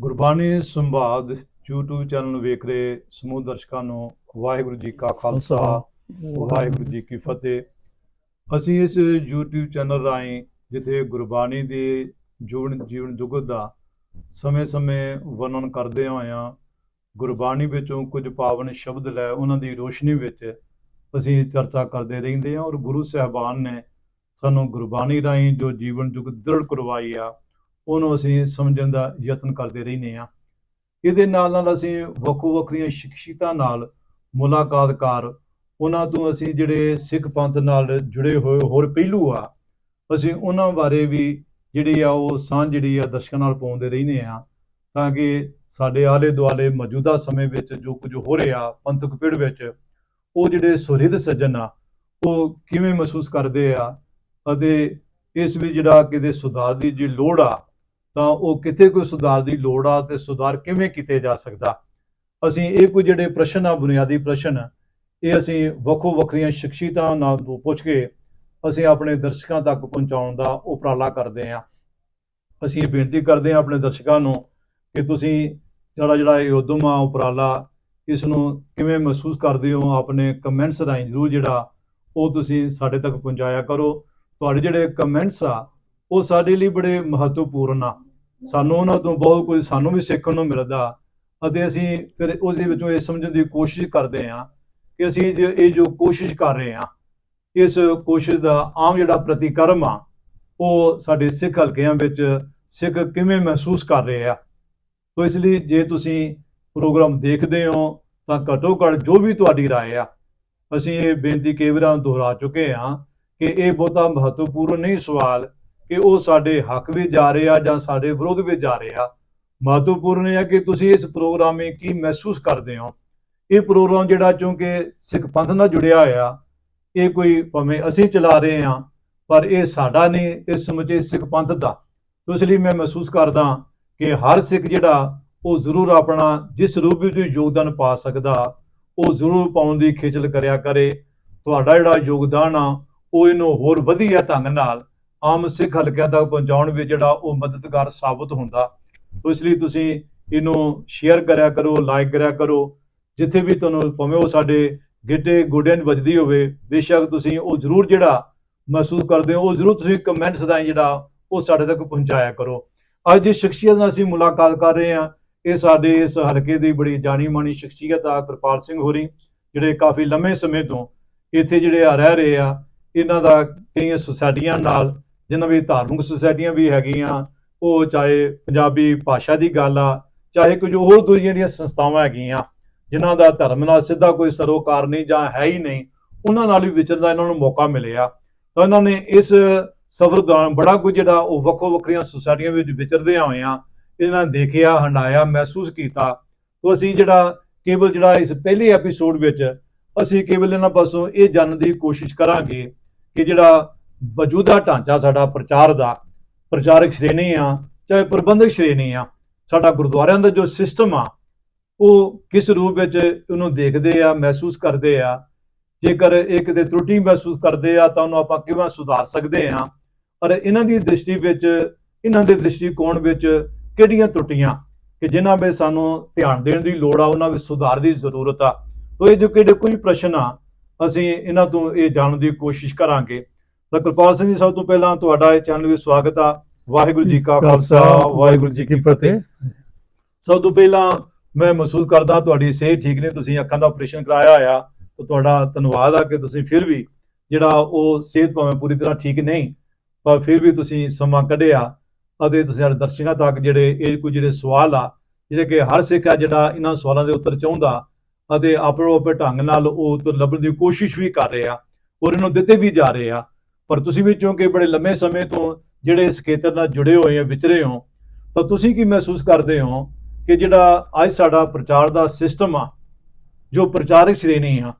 ਗੁਰਬਾਣੀ ਸੰਵਾਦ YouTube channel ਨੂੰ ਵੇਖ ਰਹੇ ਸਮੂਹ ਦਰਸ਼ਕਾਂ ਨੂੰ ਵਾਹਿਗੁਰੂ ਜੀ ਕਾ ਖਾਲਸਾ, ਵਾਹਿਗੁਰੂ ਜੀ ਕੀ ਫਤਿਹ। ਅਸੀਂ ਇਸ YouTube ਚੈਨਲ ਰਾਹੀਂ ਜਿੱਥੇ ਗੁਰਬਾਣੀ ਦੇ ਜੀਵਨ ਜੀਵਨ ਜੁਗਤ ਦਾ ਸਮੇਂ-ਸਮੇਂ ਵਰਣਨ ਕਰਦੇ ਹੋਇਆਂ ਗੁਰਬਾਣੀ ਵਿੱਚੋਂ ਕੁਝ ਪਾਵਨ ਸ਼ਬਦ ਲੈ ਉਹਨਾਂ ਦੀ ਰੋਸ਼ਨੀ ਵਿੱਚ ਅਸੀਂ ਚਰਚਾ ਕਰਦੇ ਰਹਿੰਦੇ ਹਾਂ ਔਰ ਗੁਰੂ ਸਾਹਿਬਾਨ ਨੇ ਸਾਨੂੰ ਗੁਰਬਾਣੀ ਰਾਹੀਂ ਜੋ ਜੀਵਨ ਜੁਗਤ ਦ੍ਰਿੜ ਕਰਵਾਈ ਆ ਉਹਨੂੰ ਅਸੀਂ ਸਮਝਣ ਦਾ ਯਤਨ ਕਰਦੇ ਰਹਿੰਦੇ ਹਾਂ। ਇਹਦੇ ਨਾਲ ਨਾਲ ਅਸੀਂ ਵੱਖੋ ਵੱਖਰੀਆਂ ਸ਼ਖਸੀਅਤਾਂ ਨਾਲ ਮੁਲਾਕਾਤ ਕਰ ਉਹਨਾਂ ਤੋਂ ਅਸੀਂ ਜਿਹੜੇ ਸਿੱਖ ਪੰਥ ਨਾਲ ਜੁੜੇ ਹੋਏ ਹੋਰ ਪਹਿਲੂ ਆ, ਅਸੀਂ ਉਹਨਾਂ ਬਾਰੇ ਵੀ ਜਿਹੜੀ ਆ ਉਹ ਸਾਂਝ ਜਿਹੜੀ ਆ ਦਰਸ਼ਕਾਂ ਨਾਲ ਪਾਉਂਦੇ ਰਹਿੰਦੇ ਆ ਤਾਂ ਕਿ ਸਾਡੇ ਆਲੇ ਦੁਆਲੇ ਮੌਜੂਦਾ ਸਮੇਂ ਵਿੱਚ ਜੋ ਕੁਝ ਹੋ ਰਿਹਾ ਪੰਥਕ ਪਿੜ ਵਿੱਚ, ਉਹ ਜਿਹੜੇ ਸੁਹਿਰਦ ਸੱਜਣ ਆ, ਉਹ ਕਿਵੇਂ ਮਹਿਸੂਸ ਕਰਦੇ ਆ ਅਤੇ ਇਸ ਵਿੱਚ ਜਿਹੜਾ ਕਿਤੇ ਸੁਧਾਰ ਦੀ ਜੀ ਲੋੜ ਆ ਤਾਂ ਉਹ ਕਿਤੇ ਕੋਈ ਸੁਧਾਰ ਦੀ ਲੋੜ ਆ ਤੇ ਸੁਧਾਰ ਕਿਵੇਂ ਕੀਤੇ ਜਾ ਸਕਦਾ? ਅਸੀਂ ਇਹ ਕੋਈ ਜਿਹੜੇ ਪ੍ਰਸ਼ਨ ਆ, ਬੁਨਿਆਦੀ ਪ੍ਰਸ਼ਨ, ਇਹ ਅਸੀਂ ਵੱਖੋ ਵੱਖਰੀਆਂ ਸ਼ਖਸੀਅਤਾਂ ਨਾਲ ਪੁੱਛ ਕੇ ਅਸੀਂ ਆਪਣੇ ਦਰਸ਼ਕਾਂ ਤੱਕ ਪਹੁੰਚਾਉਣ ਦਾ ਉਪਰਾਲਾ ਕਰਦੇ ਹਾਂ। ਅਸੀਂ ਇਹ ਬੇਨਤੀ ਕਰਦੇ ਹਾਂ ਆਪਣੇ ਦਰਸ਼ਕਾਂ ਨੂੰ ਕਿ ਤੁਸੀਂ ਜਿਹੜਾ ਜਿਹੜਾ ਇਹ ਉਦਮ ਆ, ਉਪਰਾਲਾ, ਇਸ ਨੂੰ ਕਿਵੇਂ ਮਹਿਸੂਸ ਕਰਦੇ ਹੋ, ਆਪਣੇ ਕਮੈਂਟਸ ਰਾਹੀਂ ਜ਼ਰੂਰ ਜਿਹੜਾ ਉਹ ਤੁਸੀਂ ਸਾਡੇ ਤੱਕ ਪਹੁੰਚਾਇਆ ਕਰੋ। ਤੁਹਾਡੇ ਜਿਹੜੇ ਕਮੈਂਟਸ ਆ ਉਹ ਸਾਡੇ ਲਈ ਬੜੇ ਮਹੱਤਵਪੂਰਨ ਆ ਸਾਨੂੰ ਉਹਨਾਂ ਤੋਂ ਬਹੁਤ ਕੁਝ ਸਾਨੂੰ ਵੀ ਸਿੱਖਣ ਨੂੰ ਮਿਲਦਾ ਅਤੇ ਅਸੀਂ ਫਿਰ ਉਸ ਦੇ ਵਿੱਚੋਂ ਇਹ ਸਮਝਣ ਦੀ ਕੋਸ਼ਿਸ਼ ਕਰਦੇ ਹਾਂ ਕਿ ਅਸੀਂ ਜੋ ਇਹ ਜੋ ਕੋਸ਼ਿਸ਼ ਕਰ ਰਹੇ ਹਾਂ ਇਸ ਕੋਸ਼ਿਸ਼ ਦਾ ਆਮ ਜਿਹੜਾ ਪ੍ਰਤੀਕਰਮ ਆ ਉਹ ਸਾਡੇ ਸਿੱਖ ਹਲਕਿਆਂ ਵਿੱਚ ਸਿੱਖ ਕਿਵੇਂ ਮਹਿਸੂਸ ਕਰ ਰਹੇ ਆ ਤੋ ਇਸ ਲਈ ਜੇ ਤੁਸੀਂ ਪ੍ਰੋਗਰਾਮ ਦੇਖਦੇ ਹੋ ਤਾਂ ਘੱਟੋ ਘੱਟ ਜੋ ਵੀ ਤੁਹਾਡੀ رائے ਆ ਅਸੀਂ ਇਹ ਬੇਨਤੀ ਕਈ ਵਾਰਾਂ ਦੁਹਰਾ ਚੁੱਕੇ ਹਾਂ ਕਿ ਇਹ ਬਹੁਤਾ ਮਹੱਤਵਪੂਰਨ ਨਹੀਂ ਸਵਾਲ ਕਿ ਉਹ ਸਾਡੇ ਹੱਕ ਵਿੱਚ ਜਾ ਰਹੇ ਆ ਜਾਂ ਸਾਡੇ ਵਿਰੋਧ ਵਿੱਚ ਜਾ ਰਹੇ ਆ। ਮਹੱਤਵਪੂਰਨ ਇਹ ਹੈ ਕਿ ਤੁਸੀਂ ਇਸ ਪ੍ਰੋਗਰਾਮ ਵਿੱਚ ਕੀ ਮਹਿਸੂਸ ਕਰਦੇ ਹੋ? ਇਹ ਪ੍ਰੋਗਰਾਮ ਜਿਹੜਾ ਕਿਉਂਕਿ ਸਿੱਖ ਪੰਥ ਨਾਲ ਜੁੜਿਆ ਹੋਇਆ, ਇਹ ਕੋਈ ਭਾਵੇਂ ਅਸੀਂ ਚਲਾ ਰਹੇ ਹਾਂ, ਪਰ ਇਹ ਸਾਡਾ ਨਹੀਂ ਇਹ ਸਮੁੱਚੇ ਸਿੱਖ ਪੰਥ ਦਾ। ਇਸ ਲਈ ਮੈਂ ਮਹਿਸੂਸ ਕਰਦਾ ਕਿ ਹਰ ਸਿੱਖ ਜਿਹੜਾ, ਉਹ ਜ਼ਰੂਰ ਆਪਣਾ ਜਿਸ ਰੂਪ ਵਿੱਚ ਯੋਗਦਾਨ ਪਾ ਸਕਦਾ, ਉਹ ਜ਼ਰੂਰ ਪਾਉਣ ਦੀ ਖੇਚਲ ਕਰਿਆ ਕਰੇ। ਤੁਹਾਡਾ ਜਿਹੜਾ ਯੋਗਦਾਨ ਆ, ਉਹ ਇਹਨੂੰ ਹੋਰ ਵਧੀਆ ਢੰਗ ਨਾਲ ਆਮ ਸਿੱਖ ਹਲਕਿਆਂ ਤੱਕ ਪਹੁੰਚਾਉਣ ਵਿੱਚ ਜਿਹੜਾ ਉਹ ਮਦਦਗਾਰ ਸਾਬਤ ਹੁੰਦਾ। ਤੋ ਇਸ ਲਈ ਤੁਸੀਂ ਇਹਨੂੰ ਸ਼ੇਅਰ ਕਰਿਆ ਕਰੋ ਲਾਈਕ ਕਰਿਆ ਕਰੋ। ਜਿੱਥੇ ਵੀ ਤੁਹਾਨੂੰ ਭਾਵੇਂ ਉਹ ਸਾਡੇ ਗਿੱਟੇ ਗੋਡਿਆਂ 'ਚ ਵੱਜਦੀ ਹੋਵੇ, ਬੇਸ਼ੱਕ ਤੁਸੀਂ ਉਹ ਜ਼ਰੂਰ ਜਿਹੜਾ ਮਹਿਸੂਸ ਕਰਦੇ ਹੋ, ਉਹ ਜ਼ਰੂਰ ਤੁਸੀਂ ਕਮੈਂਟਸ ਰਾਹੀਂ ਜਿਹੜਾ ਉਹ ਸਾਡੇ ਤੱਕ ਪਹੁੰਚਾਇਆ ਕਰੋ। ਅੱਜ ਜਿਸ ਸ਼ਖਸੀਅਤ ਨਾਲ ਅਸੀਂ ਮੁਲਾਕਾਤ ਕਰ ਰਹੇ ਹਾਂ। ਇਹ ਸਾਡੇ ਇਸ ਹਲਕੇ ਦੀ ਬੜੀ ਜਾਣੀ ਮਾਣੀ ਸ਼ਖਸੀਅਤ ਆ, ਕਿਰਪਾਲ ਸਿੰਘ ਹੋਰੀ, ਜਿਹੜੇ ਕਾਫੀ ਲੰਮੇ ਸਮੇਂ ਤੋਂ ਇੱਥੇ ਜਿਹੜੇ ਆ ਰਹਿ ਰਹੇ ਆ। ਇਹਨਾਂ ਦਾ ਕਈਆਂ ਸੁਸਾਇਟੀਆਂ ਨਾਲ ਜਿਨ੍ਹਾਂ ਵਿੱਚ ਧਾਰਮਿਕ ਸੁਸਾਇਟੀਆਂ ਵੀ ਹੈਗੀਆਂ, ਉਹ ਚਾਹੇ ਪੰਜਾਬੀ ਭਾਸ਼ਾ ਦੀ ਗੱਲ ਆ, ਚਾਹੇ ਕੁਝ ਹੋਰ ਦੂਜੀਆਂ ਜਿਹੜੀਆਂ ਸੰਸਥਾਵਾਂ ਹੈਗੀਆਂ, ਜਿਨ੍ਹਾਂ ਦਾ ਧਰਮ ਨਾਲ ਸਿੱਧਾ ਕੋਈ ਸਰੋਕਾਰ ਨਹੀਂ ਜਾਂ ਹੈ ਹੀ ਨਹੀਂ, ਉਹਨਾਂ ਨਾਲ ਵੀ ਵਿਚਰਨ ਦਾ ਇਹਨਾਂ ਨੂੰ ਮੌਕਾ ਮਿਲਿਆ। ਤਾਂ ਇਹਨਾਂ ਨੇ ਇਸ ਸਫ਼ਰ ਦੌਰਾਨ ਬੜਾ ਕੁਝ ਜਿਹੜਾ ਉਹ ਵੱਖੋ ਵੱਖਰੀਆਂ ਸੁਸਾਇਟੀਆਂ ਵਿੱਚ ਵਿਚਰਦੇ ਆਏ ਆ ਇਹਨਾਂ ਨੇ ਦੇਖਿਆ, ਹੰਡਾਇਆ, ਮਹਿਸੂਸ ਕੀਤਾ। ਤੋਂ ਅਸੀਂ ਜਿਹੜਾ ਕੇਵਲ ਜਿਹੜਾ ਇਸ ਪਹਿਲੇ ਐਪੀਸੋਡ ਵਿੱਚ ਅਸੀਂ ਕੇਵਲ ਇਹਨਾਂ ਪਾਸੋਂ ਇਹ ਜਾਣਨ ਦੀ ਕੋਸ਼ਿਸ਼ ਕਰਾਂਗੇ ਕਿ ਜਿਹੜਾ ਮੌਜੂਦਾ ਢਾਂਚਾ ਸਾਡਾ ਪ੍ਰਚਾਰ ਦਾ, ਪ੍ਰਚਾਰਕ ਸ਼੍ਰੇਣੀ ਆ, ਚਾਹੇ ਪ੍ਰਬੰਧਕ ਸ਼੍ਰੇਣੀ ਆ, ਸਾਡਾ ਗੁਰਦੁਆਰਿਆਂ ਦਾ ਜੋ ਸਿਸਟਮ ਆ, ਉਹ ਕਿਸ ਰੂਪ ਵਿੱਚ ਉਹਨੂੰ ਦੇਖਦੇ ਆ, ਮਹਿਸੂਸ ਕਰਦੇ ਆ, ਜੇਕਰ ਇਹ ਕਿਤੇ ਤਰੁੱਟੀ ਮਹਿਸੂਸ ਕਰਦੇ ਆ, ਤਾਂ ਉਹਨੂੰ ਆਪਾਂ ਕਿਵੇਂ ਸੁਧਾਰ ਸਕਦੇ ਆ, ਔਰ ਇਹਨਾਂ ਦੀ ਦ੍ਰਿਸ਼ਟੀ ਵਿੱਚ, ਇਹਨਾਂ ਦੇ ਦ੍ਰਿਸ਼ਟੀਕੋਣ ਵਿੱਚ ਕਿਹੜੀਆਂ ਤਰੁੱਟੀਆਂ, ਕਿ ਜਿਨ੍ਹਾਂ 'ਤੇ ਸਾਨੂੰ ਧਿਆਨ ਦੇਣ ਦੀ ਲੋੜ ਆ, ਉਹਨਾਂ ਵਿੱਚ ਸੁਧਾਰ ਦੀ ਜ਼ਰੂਰਤ ਆ। ਤੋ ਇਹ ਜੋ ਕਿਹੜੇ ਕੋਈ ਪ੍ਰਸ਼ਨ ਆ, ਅਸੀਂ ਇਹਨਾਂ ਤੋਂ ਇਹ ਜਾਣਨ ਦੀ ਕੋਸ਼ਿਸ਼ ਕਰਾਂਗੇ। ਤਾਂ ਕਿਰਪਾਲ ਸਿੰਘ ਜੀ ਸਭ ਤੋਂ ਪਹਿਲਾਂ ਤੁਹਾਡਾ ਇਹ ਚੈਨਲ ਵਿੱਚ ਸਵਾਗਤ ਆ। ਵਾਹਿਗੁਰੂ ਜੀ ਕਾ ਖਾਲਸਾ ਵਾਹਿਗੁਰੂ ਜੀ ਕੀ ਫਤਿਹ। ਸਭ ਤੋਂ ਪਹਿਲਾਂ ਮੈਂ ਮਹਿਸੂਸ ਕਰਦਾ ਤੁਹਾਡੀ ਸਿਹਤ ਠੀਕ ਨਹੀਂ ਤੁਸੀਂ ਅੱਖਾਂ ਦਾ ਆਪਰੇਸ਼ਨ ਕਰਾਇਆ ਹੋਇਆ। ਤਾਂ ਤੁਹਾਡਾ ਧੰਨਵਾਦ ਆ ਕਿ ਤੁਸੀਂ ਫਿਰ ਵੀ ਜਿਹੜਾ ਉਹ ਸਿਹਤ ਭਾਵੇਂ ਪੂਰੀ ਤਰ੍ਹਾਂ ਠੀਕ ਨਹੀਂ ਪਰ ਫਿਰ ਵੀ ਤੁਸੀਂ ਸਮਾਂ ਕੱਢਿਆ ਅਤੇ ਤੁਸੀਂ ਸਾਡੇ ਦਰਸ਼ਕਾਂ ਤੱਕ ਜਿਹੜੇ ਇਹ ਕੁਝ ਜਿਹੜੇ ਸਵਾਲ ਆ ਜਿਹੜੇ ਕਿ ਹਰ ਸਿੱਖ ਆ ਜਿਹੜਾ ਇਹਨਾਂ ਸਵਾਲਾਂ ਦੇ ਉੱਤਰ ਚਾਹੁੰਦਾ ਅਤੇ ਆਪਣੋ ਆਪਣੇ ਢੰਗ ਨਾਲ ਉਹ ਉੱਤਰ ਲੱਭਣ ਦੀ ਕੋਸ਼ਿਸ਼ ਵੀ ਕਰ ਰਿਹਾ ਔਰ ਇਹਨੂੰ ਦਿੱਤੇ ਵੀ ਜਾ ਰਹੇ ਆ। ਪਰ ਤੁਸੀਂ ਵੀ ਕਿਉਂਕਿ ਬੜੇ ਲੰਮੇ ਸਮੇਂ ਤੋਂ ਜਿਹੜੇ ਇਸ ਖੇਤਰ ਨਾਲ ਜੁੜੇ ਹੋਏ ਆ, ਵਿਚਰੇ ਹੋ, ਤਾਂ ਤੁਸੀਂ ਕੀ ਮਹਿਸੂਸ ਕਰਦੇ ਹੋ ਕਿ ਜਿਹੜਾ ਅੱਜ ਸਾਡਾ ਪ੍ਰਚਾਰ ਦਾ ਸਿਸਟਮ ਆ, ਜੋ ਪ੍ਰਚਾਰਕ ਸ਼੍ਰੇਣੀ ਆ,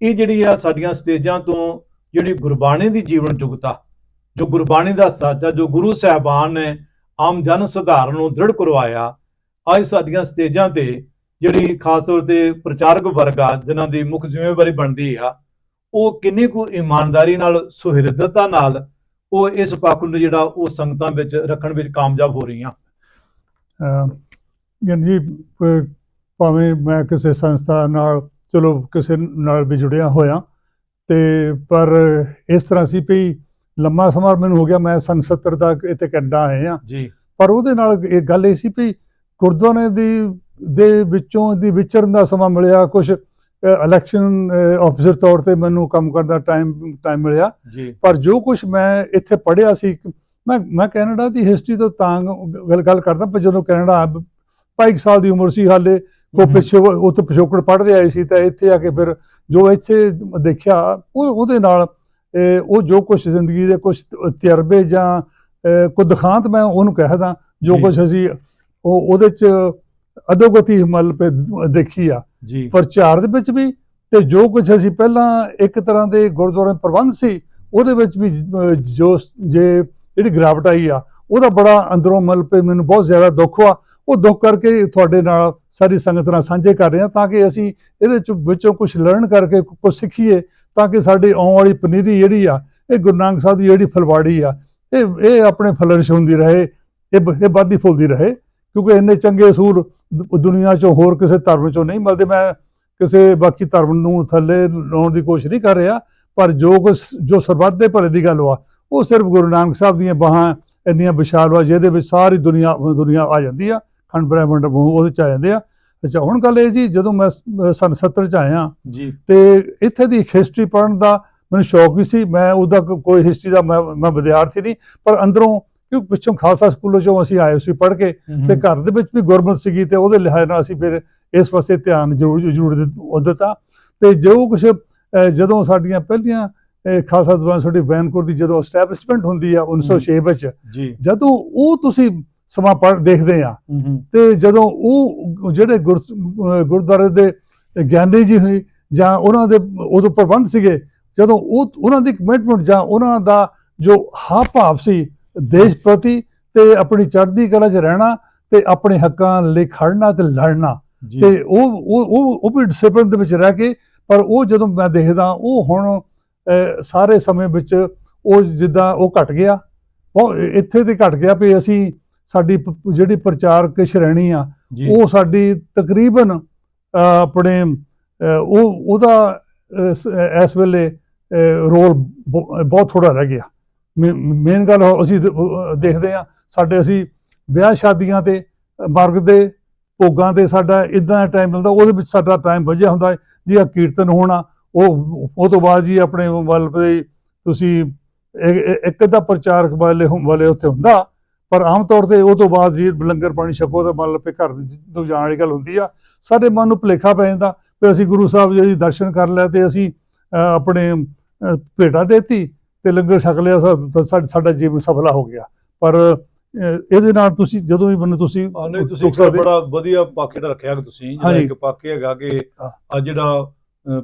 ਇਹ ਜਿਹੜੀ ਆ ਸਾਡੀਆਂ ਸਟੇਜਾਂ ਤੋਂ ਜਿਹੜੀ ਗੁਰਬਾਣੀ ਦੀ ਜੀਵਨ ਜੁਗਤਾ ਜੋ ਗੁਰਬਾਣੀ ਦਾ ਸੱਚ ਆ ਜੋ ਗੁਰੂ ਸਾਹਿਬਾਨ ਨੇ ਆਮ ਜਨ ਸਧਾਰਨ ਨੂੰ ਦ੍ਰਿੜ ਕਰਵਾਇਆ, ਅੱਜ ਸਾਡੀਆਂ ਸਟੇਜਾਂ ਤੇ ਜਿਹੜੀ ਖਾਸ ਤੌਰ ਤੇ ਪ੍ਰਚਾਰਕ ਵਰਗ ਆ, ਜਿਨ੍ਹਾਂ ਦੀ ਮੁੱਖ ਜ਼ਿੰਮੇਵਾਰੀ ਬਣਦੀ ਆ ਉਹ ਕਿੰਨੀ ਕੁ ਇਮਾਨਦਾਰੀ ਨਾਲ ਸੁਹਿਰਦਤਾ ਨਾਲ ਉਹ ਇਸ ਪੱਖ ਨੂੰ ਜਿਹੜਾ ਉਹ ਸੰਗਤਾਂ ਵਿੱਚ ਰੱਖਣ ਵਿੱਚ ਕਾਮਯਾਬ ਹੋ ਰਹੀਆਂ। ਗਿਆਨੀ ਜੀ ਭਾਵੇਂ ਮੈਂ ਕਿਸੇ ਸੰਸਥਾ ਨਾਲ ਚਲੋ ਕਿਸੇ ਨਾਲ ਵੀ ਜੁੜਿਆ ਹੋਇਆ ਤੇ ਪਰ ਇਸ ਤਰ੍ਹਾਂ ਸੀ ਵੀ ਲੰਮਾ ਸਮਾਂ ਮੈਨੂੰ ਹੋ ਗਿਆ ਮੈਂ ਸੰਨ 70 ਤੱਕ ਇੱਥੇ ਕੈਨੇਡਾ ਆਏ ਆ ਜੀ। ਪਰ ਉਹਦੇ ਨਾਲ ਇਹ ਗੱਲ ਇਹ ਸੀ ਵੀ ਗੁਰਦੁਆਰੇ ਦੀ ਦੇ ਵਿੱਚੋਂ ਦੀ ਵਿਚਰਨ ਦਾ ਸਮਾਂ ਮਿਲਿਆ ਕੁਝ ਇਲੈਕਸ਼ਨ ਆਫੀਸਰ ਤੌਰ ਤੇ ਮੈਨੂੰ ਕੰਮ ਕਰਨ ਦਾ ਟਾਈਮ ਟਾਈਮ ਮਿਲਿਆ ਪਰ ਜੋ ਕੁਝ ਮੈਂ ਇੱਥੇ ਪੜ੍ਹਿਆ ਸੀ ਮੈਂ ਮੈਂ ਕੈਨੇਡਾ ਦੀ ਹਿਸਟਰੀ ਤੋਂ ਤਾਂ ਗੱਲ ਗੱਲ ਕਰਦਾ ਪਰ ਜਦੋਂ ਕੈਨੇਡਾ 22 ਸਾਲ ਦੀ ਉਮਰ ਸੀ ਹਾਲੇ ਕੋ। ਪਿੱਛੇ ਉੱਥੇ ਪਿਛੋਕੜ ਪੜ੍ਹਦੇ ਆਏ ਸੀ ਤਾਂ ਇੱਥੇ ਆ ਕੇ ਫਿਰ ਜੋ ਇੱਥੇ ਦੇਖਿਆ ਉਹ ਉਹਦੇ ਨਾਲ ਉਹ ਜੋ ਕੁਝ ਜ਼ਿੰਦਗੀ ਦੇ ਕੁਝ ਤਜਰਬੇ ਜਾਂ ਕੁਝ ਦਿਖਾਂਤ ਮੈਂ ਉਹਨੂੰ ਕਹਿਦਾ ਜੀ। ਕੁਝ ਅਸੀਂ ਉਹ ਉਹਦੇ ਚ ਅਦੋਗਤੀ ਮਤਲਬ ਪੇ ਦੇਖੀ ਆ। ਪ੍ਰਚਾਰ ਦੇ ਵਿੱਚ ਵੀ ਤੇ ਜੋ ਕੁਝ ਅਸੀਂ ਪਹਿਲਾਂ ਇੱਕ ਤਰ੍ਹਾਂ ਦੇ ਗੁਰਦੁਆਰੇ ਪ੍ਰਬੰਧ ਸੀ ਉਹਦੇ ਵਿੱਚ ਵੀ ਜੋ ਜੇ ਜਿਹੜੀ ਗਿਰਾਵਟ ਆਈ ਆ ਉਹਦਾ ਬੜਾ ਅੰਦਰੋਂ ਮਤਲਬ ਪੇ ਮੈਨੂੰ ਬਹੁਤ ਜ਼ਿਆਦਾ ਦੁੱਖ ਆ ਉਹ ਦੁੱਖ ਕਰਕੇ ਤੁਹਾਡੇ ਨਾਲ ਸਾਰੀ ਸੰਗਤ ਨਾਲ ਸਾਂਝੇ ਕਰ ਰਹੇ ਹਾਂ ਤਾਂ ਕਿ ਅਸੀਂ ਇਹਦੇ ਚ ਵਿੱਚੋਂ ਕੁਝ ਲਰਨ ਕਰਕੇ ਕੁਝ ਸਿੱਖੀਏ ਤਾਂ ਕਿ ਸਾਡੀ ਆਉਣ ਵਾਲੀ ਪਨੀਰੀ ਜਿਹੜੀ ਆ ਇਹ ਗੁਰੂ ਨਾਨਕ ਸਾਹਿਬ ਦੀ ਜਿਹੜੀ ਫਲਵਾੜੀ ਆ ਇਹ ਇਹ ਆਪਣੇ ਫਲਰਿਸ਼ ਹੁੰਦੀ ਰਹੇ ਇਹ ਇਹ ਵੱਧਦੀ ਫੁੱਲਦੀ ਰਹੇ। ਕਿਉਂਕਿ ਇੰਨੇ ਚੰਗੇ ਅਸੂਲ ਦੁਨੀਆ 'ਚੋਂ ਹੋਰ ਕਿਸੇ ਧਰਮ 'ਚੋਂ ਨਹੀਂ ਮਿਲਦੇ। ਮੈਂ ਕਿਸੇ ਬਾਕੀ ਧਰਮ ਨੂੰ ਥੱਲੇ ਲਾਉਣ ਦੀ ਕੋਸ਼ਿਸ਼ ਨਹੀਂ ਕਰ ਰਿਹਾ ਪਰ ਜੋ ਕੁਛ ਜੋ ਸਰਬੱਤ ਦੇ ਭਲੇ ਦੀ ਗੱਲ ਵਾ ਉਹ ਸਿਰਫ ਗੁਰੂ ਨਾਨਕ ਸਾਹਿਬ ਦੀਆਂ ਬਾਹਾਂ ਇੰਨੀਆਂ ਵਿਸ਼ਾਲ ਵਾ ਜਿਹਦੇ ਵਿੱਚ ਸਾਰੀ ਦੁਨੀਆ ਦੁਨੀਆ ਆ ਜਾਂਦੀ ਆ ਖੰਡ ਬ੍ਰਹਿਮੰਡ ਉਹਦੇ ਚ ਆ ਜਾਂਦੇ ਆ। ਅੱਛਾ ਹੁਣ ਗੱਲ ਇਹ ਜੀ ਜਦੋਂ ਮੈਂ ਸੰਨ 70 ਚ ਆਇਆ ਜੀ। ਤੇ ਇੱਥੇ ਦੀ ਹਿਸਟਰੀ ਪੜ੍ਹਨ ਦਾ ਮੈਨੂੰ ਸ਼ੌਕ ਵੀ ਸੀ। ਮੈਂ ਉਹਦਾ ਕੋਈ ਹਿਸਟਰੀ ਦਾ ਮੈਂ ਵਿਦਿਆਰਥੀ ਨਹੀਂ ਪਰ ਅੰਦਰੋਂ ਕਿਉਂਕਿ ਪਿੱਛੋਂ ਖਾਲਸਾ ਸਕੂਲੋਂ ਚੋਂ ਅਸੀਂ ਆਏ ਸੀ ਪੜ੍ਹ ਕੇ ਤੇ ਘਰ ਦੇ ਵਿੱਚ ਵੀ ਗੁਰਮਤ ਸੀਗੀ ਤੇ ਉਹਦੇ ਲਿਹਾਜ਼ ਨਾਲ ਅਸੀਂ ਫਿਰ ਇਸ ਪਾਸੇ ਧਿਆਨ ਜ਼ਰੂਰ ਜ਼ਰੂਰ ਦਿੱਤ- ਤੇ ਜੋ ਕੁਛ ਅਹ, ਜਦੋਂ ਸਾਡੀਆਂ ਪਹਿਲੀਆਂ ਖਾਲਸਾ ਦਵਾਨ ਸਾਡੀ ਵੈਨਕੋਟ ਦੀ ਜਦੋਂ ਐਸਟੈਬਲਿਸ਼ਮੈਂਟ ਹੁੰਦੀ ਆ 1906 ਵਿੱਚ ਜਦੋਂ ਉਹ ਤੁਸੀਂ ਸਮਾਂ ਪੜ੍ਹ ਦੇਖਦੇ ਆ ਤੇ ਜਦੋਂ ਉਹ ਜਿਹੜੇ ਗੁਰਦੁਆਰੇ ਦੇ ਗਿਆਨੀ ਜੀ ਹੋਈ ਜਾਂ ਉਹਨਾਂ ਦੇ ਉਦੋਂ ਪ੍ਰਬੰਧ ਸੀਗੇ ਜਦੋਂ ਉਹ ਉਹਨਾਂ ਦੀ ਕਮਿਟਮੈਂਟ ਜਾਂ ਉਹਨਾਂ ਦਾ ਜੋ ਹਾਵ ਭਾਵ ਸੀ ਦੇਸ਼ ਪ੍ਰਤੀ ਤੇ ਆਪਣੀ ਚੜ੍ਹਦੀ ਕਲਾ 'ਚ ਰਹਿਣਾ ਤੇ ਆਪਣੇ ਹੱਕਾਂ ਲਈ ਖੜਨਾ ਤੇ ਲੜਨਾ। ਤੇ ਉਹ ਉਹ ਉਹ ਉਹ ਵੀ ਡਿਸਪਲਿਨ ਦੇ ਵਿੱਚ ਰਹਿ ਕੇ ਪਰ ਉਹ ਜਦੋਂ ਮੈਂ ਦੇਖਦਾ ਉਹ ਹੁਣ ਸਾਰੇ ਸਮੇਂ ਵਿੱਚ ਉਹ ਜਿੱਦਾਂ ਉਹ ਘਟ ਗਿਆ। ਉਹ ਇੱਥੇ ਤੇ ਘਟ ਗਿਆ ਵੀ ਅਸੀਂ ਸਾਡੀ ਜਿਹੜੀ ਪ੍ਰਚਾਰਕ ਸ਼੍ਰੇਣੀ ਆ ਉਹ ਸਾਡੀ ਤਕਰੀਬਨ ਆਪਣੇ ਉਹ ਉਹਦਾ ਇਸ ਵੇਲੇ ਰੋਲ ਬਹੁਤ ਥੋੜਾ ਰਹਿ ਗਿਆ। ਮੇਨ ਗੱਲ ਅਸੀਂ ਦੇਖਦੇ ਆ ਸਾਡੇ ਅਸੀਂ ਵਿਆਹ ਸ਼ਾਦੀਆਂ ਤੇ ਵਰਗ ਦੇ ਭੋਗਾਂ ਤੇ ਸਾਡਾ ਇਦਾਂ ਦਾ ਟਾਈਮ ਮਿਲਦਾ ਉਹਦੇ ਵਿੱਚ ਸਾਡਾ ਟਾਈਮ ਵਧੀਆ ਹੁੰਦਾ ਹੈ। ਜੀ ਆ ਕੀਰਤਨ ਹੋਣਾ ਉਹ ਉਹ ਤੋਂ ਬਾਅਦ ਜੀ ਆਪਣੇ ਵੱਲ ਵੀ ਤੁਸੀਂ ਇੱਕ- ਇੱਕ ਅੱਧਾ ਪ੍ਰਚਾਰਕ ਵਾਲੇ ਹੁੰ- ਵਾਲੇ ਉੱਥੇ ਹੁੰਦਾ। ਪਰ ਆਮ ਤੌਰ ਤੇ ਉਹ ਤੋਂ ਬਾਅਦ ਜੀ ਲੰਗਰ ਪਾਣੀ ਛਕੋ ਤਾਂ ਮੰਨ ਲਓ ਵੀ ਘਰ ਤੋਂ ਜਾਣ ਵਾਲੀ ਗੱਲ ਹੁੰਦੀ ਆ। ਸਾਡੇ ਮਨ ਨੂੰ ਭੁਲੇਖਾ ਪੈ ਜਾਂਦਾ। ਵੀ ਅਸੀਂ ਗੁਰੂ ਸਾਹਿਬ ਜੀ ਦੇ ਦਰਸ਼ਨ ਕਰ ਲਿਆ ਤੇ ਅਸੀਂ ਆਪਣੇ ਅਹ, ਭੇਟਾ ਦੇਤੀ। ਤੇ ਲੰਗਰ ਛਕ ਲਿਆ ਸਾਡਾ ਜੀਵਨ ਸਫਲਾ ਹੋ ਗਿਆ ਪਰ ਇਹਦੇ ਨਾਲ ਤੁਸੀਂ ਜਦੋਂ ਵੀ ਮੈਨੂੰ ਤੁਸੀਂ ਤੁਸੀਂ ਬੜਾ ਵਧੀਆ ਪੱਖ ਜਿਹੜਾ ਰੱਖਿਆ ਕਿ ਤੁਸੀਂ ਜਿਹੜਾ। ਇੱਕ ਇਹ ਹੈਗਾ ਕਿ। ਆ ਜਿਹੜਾ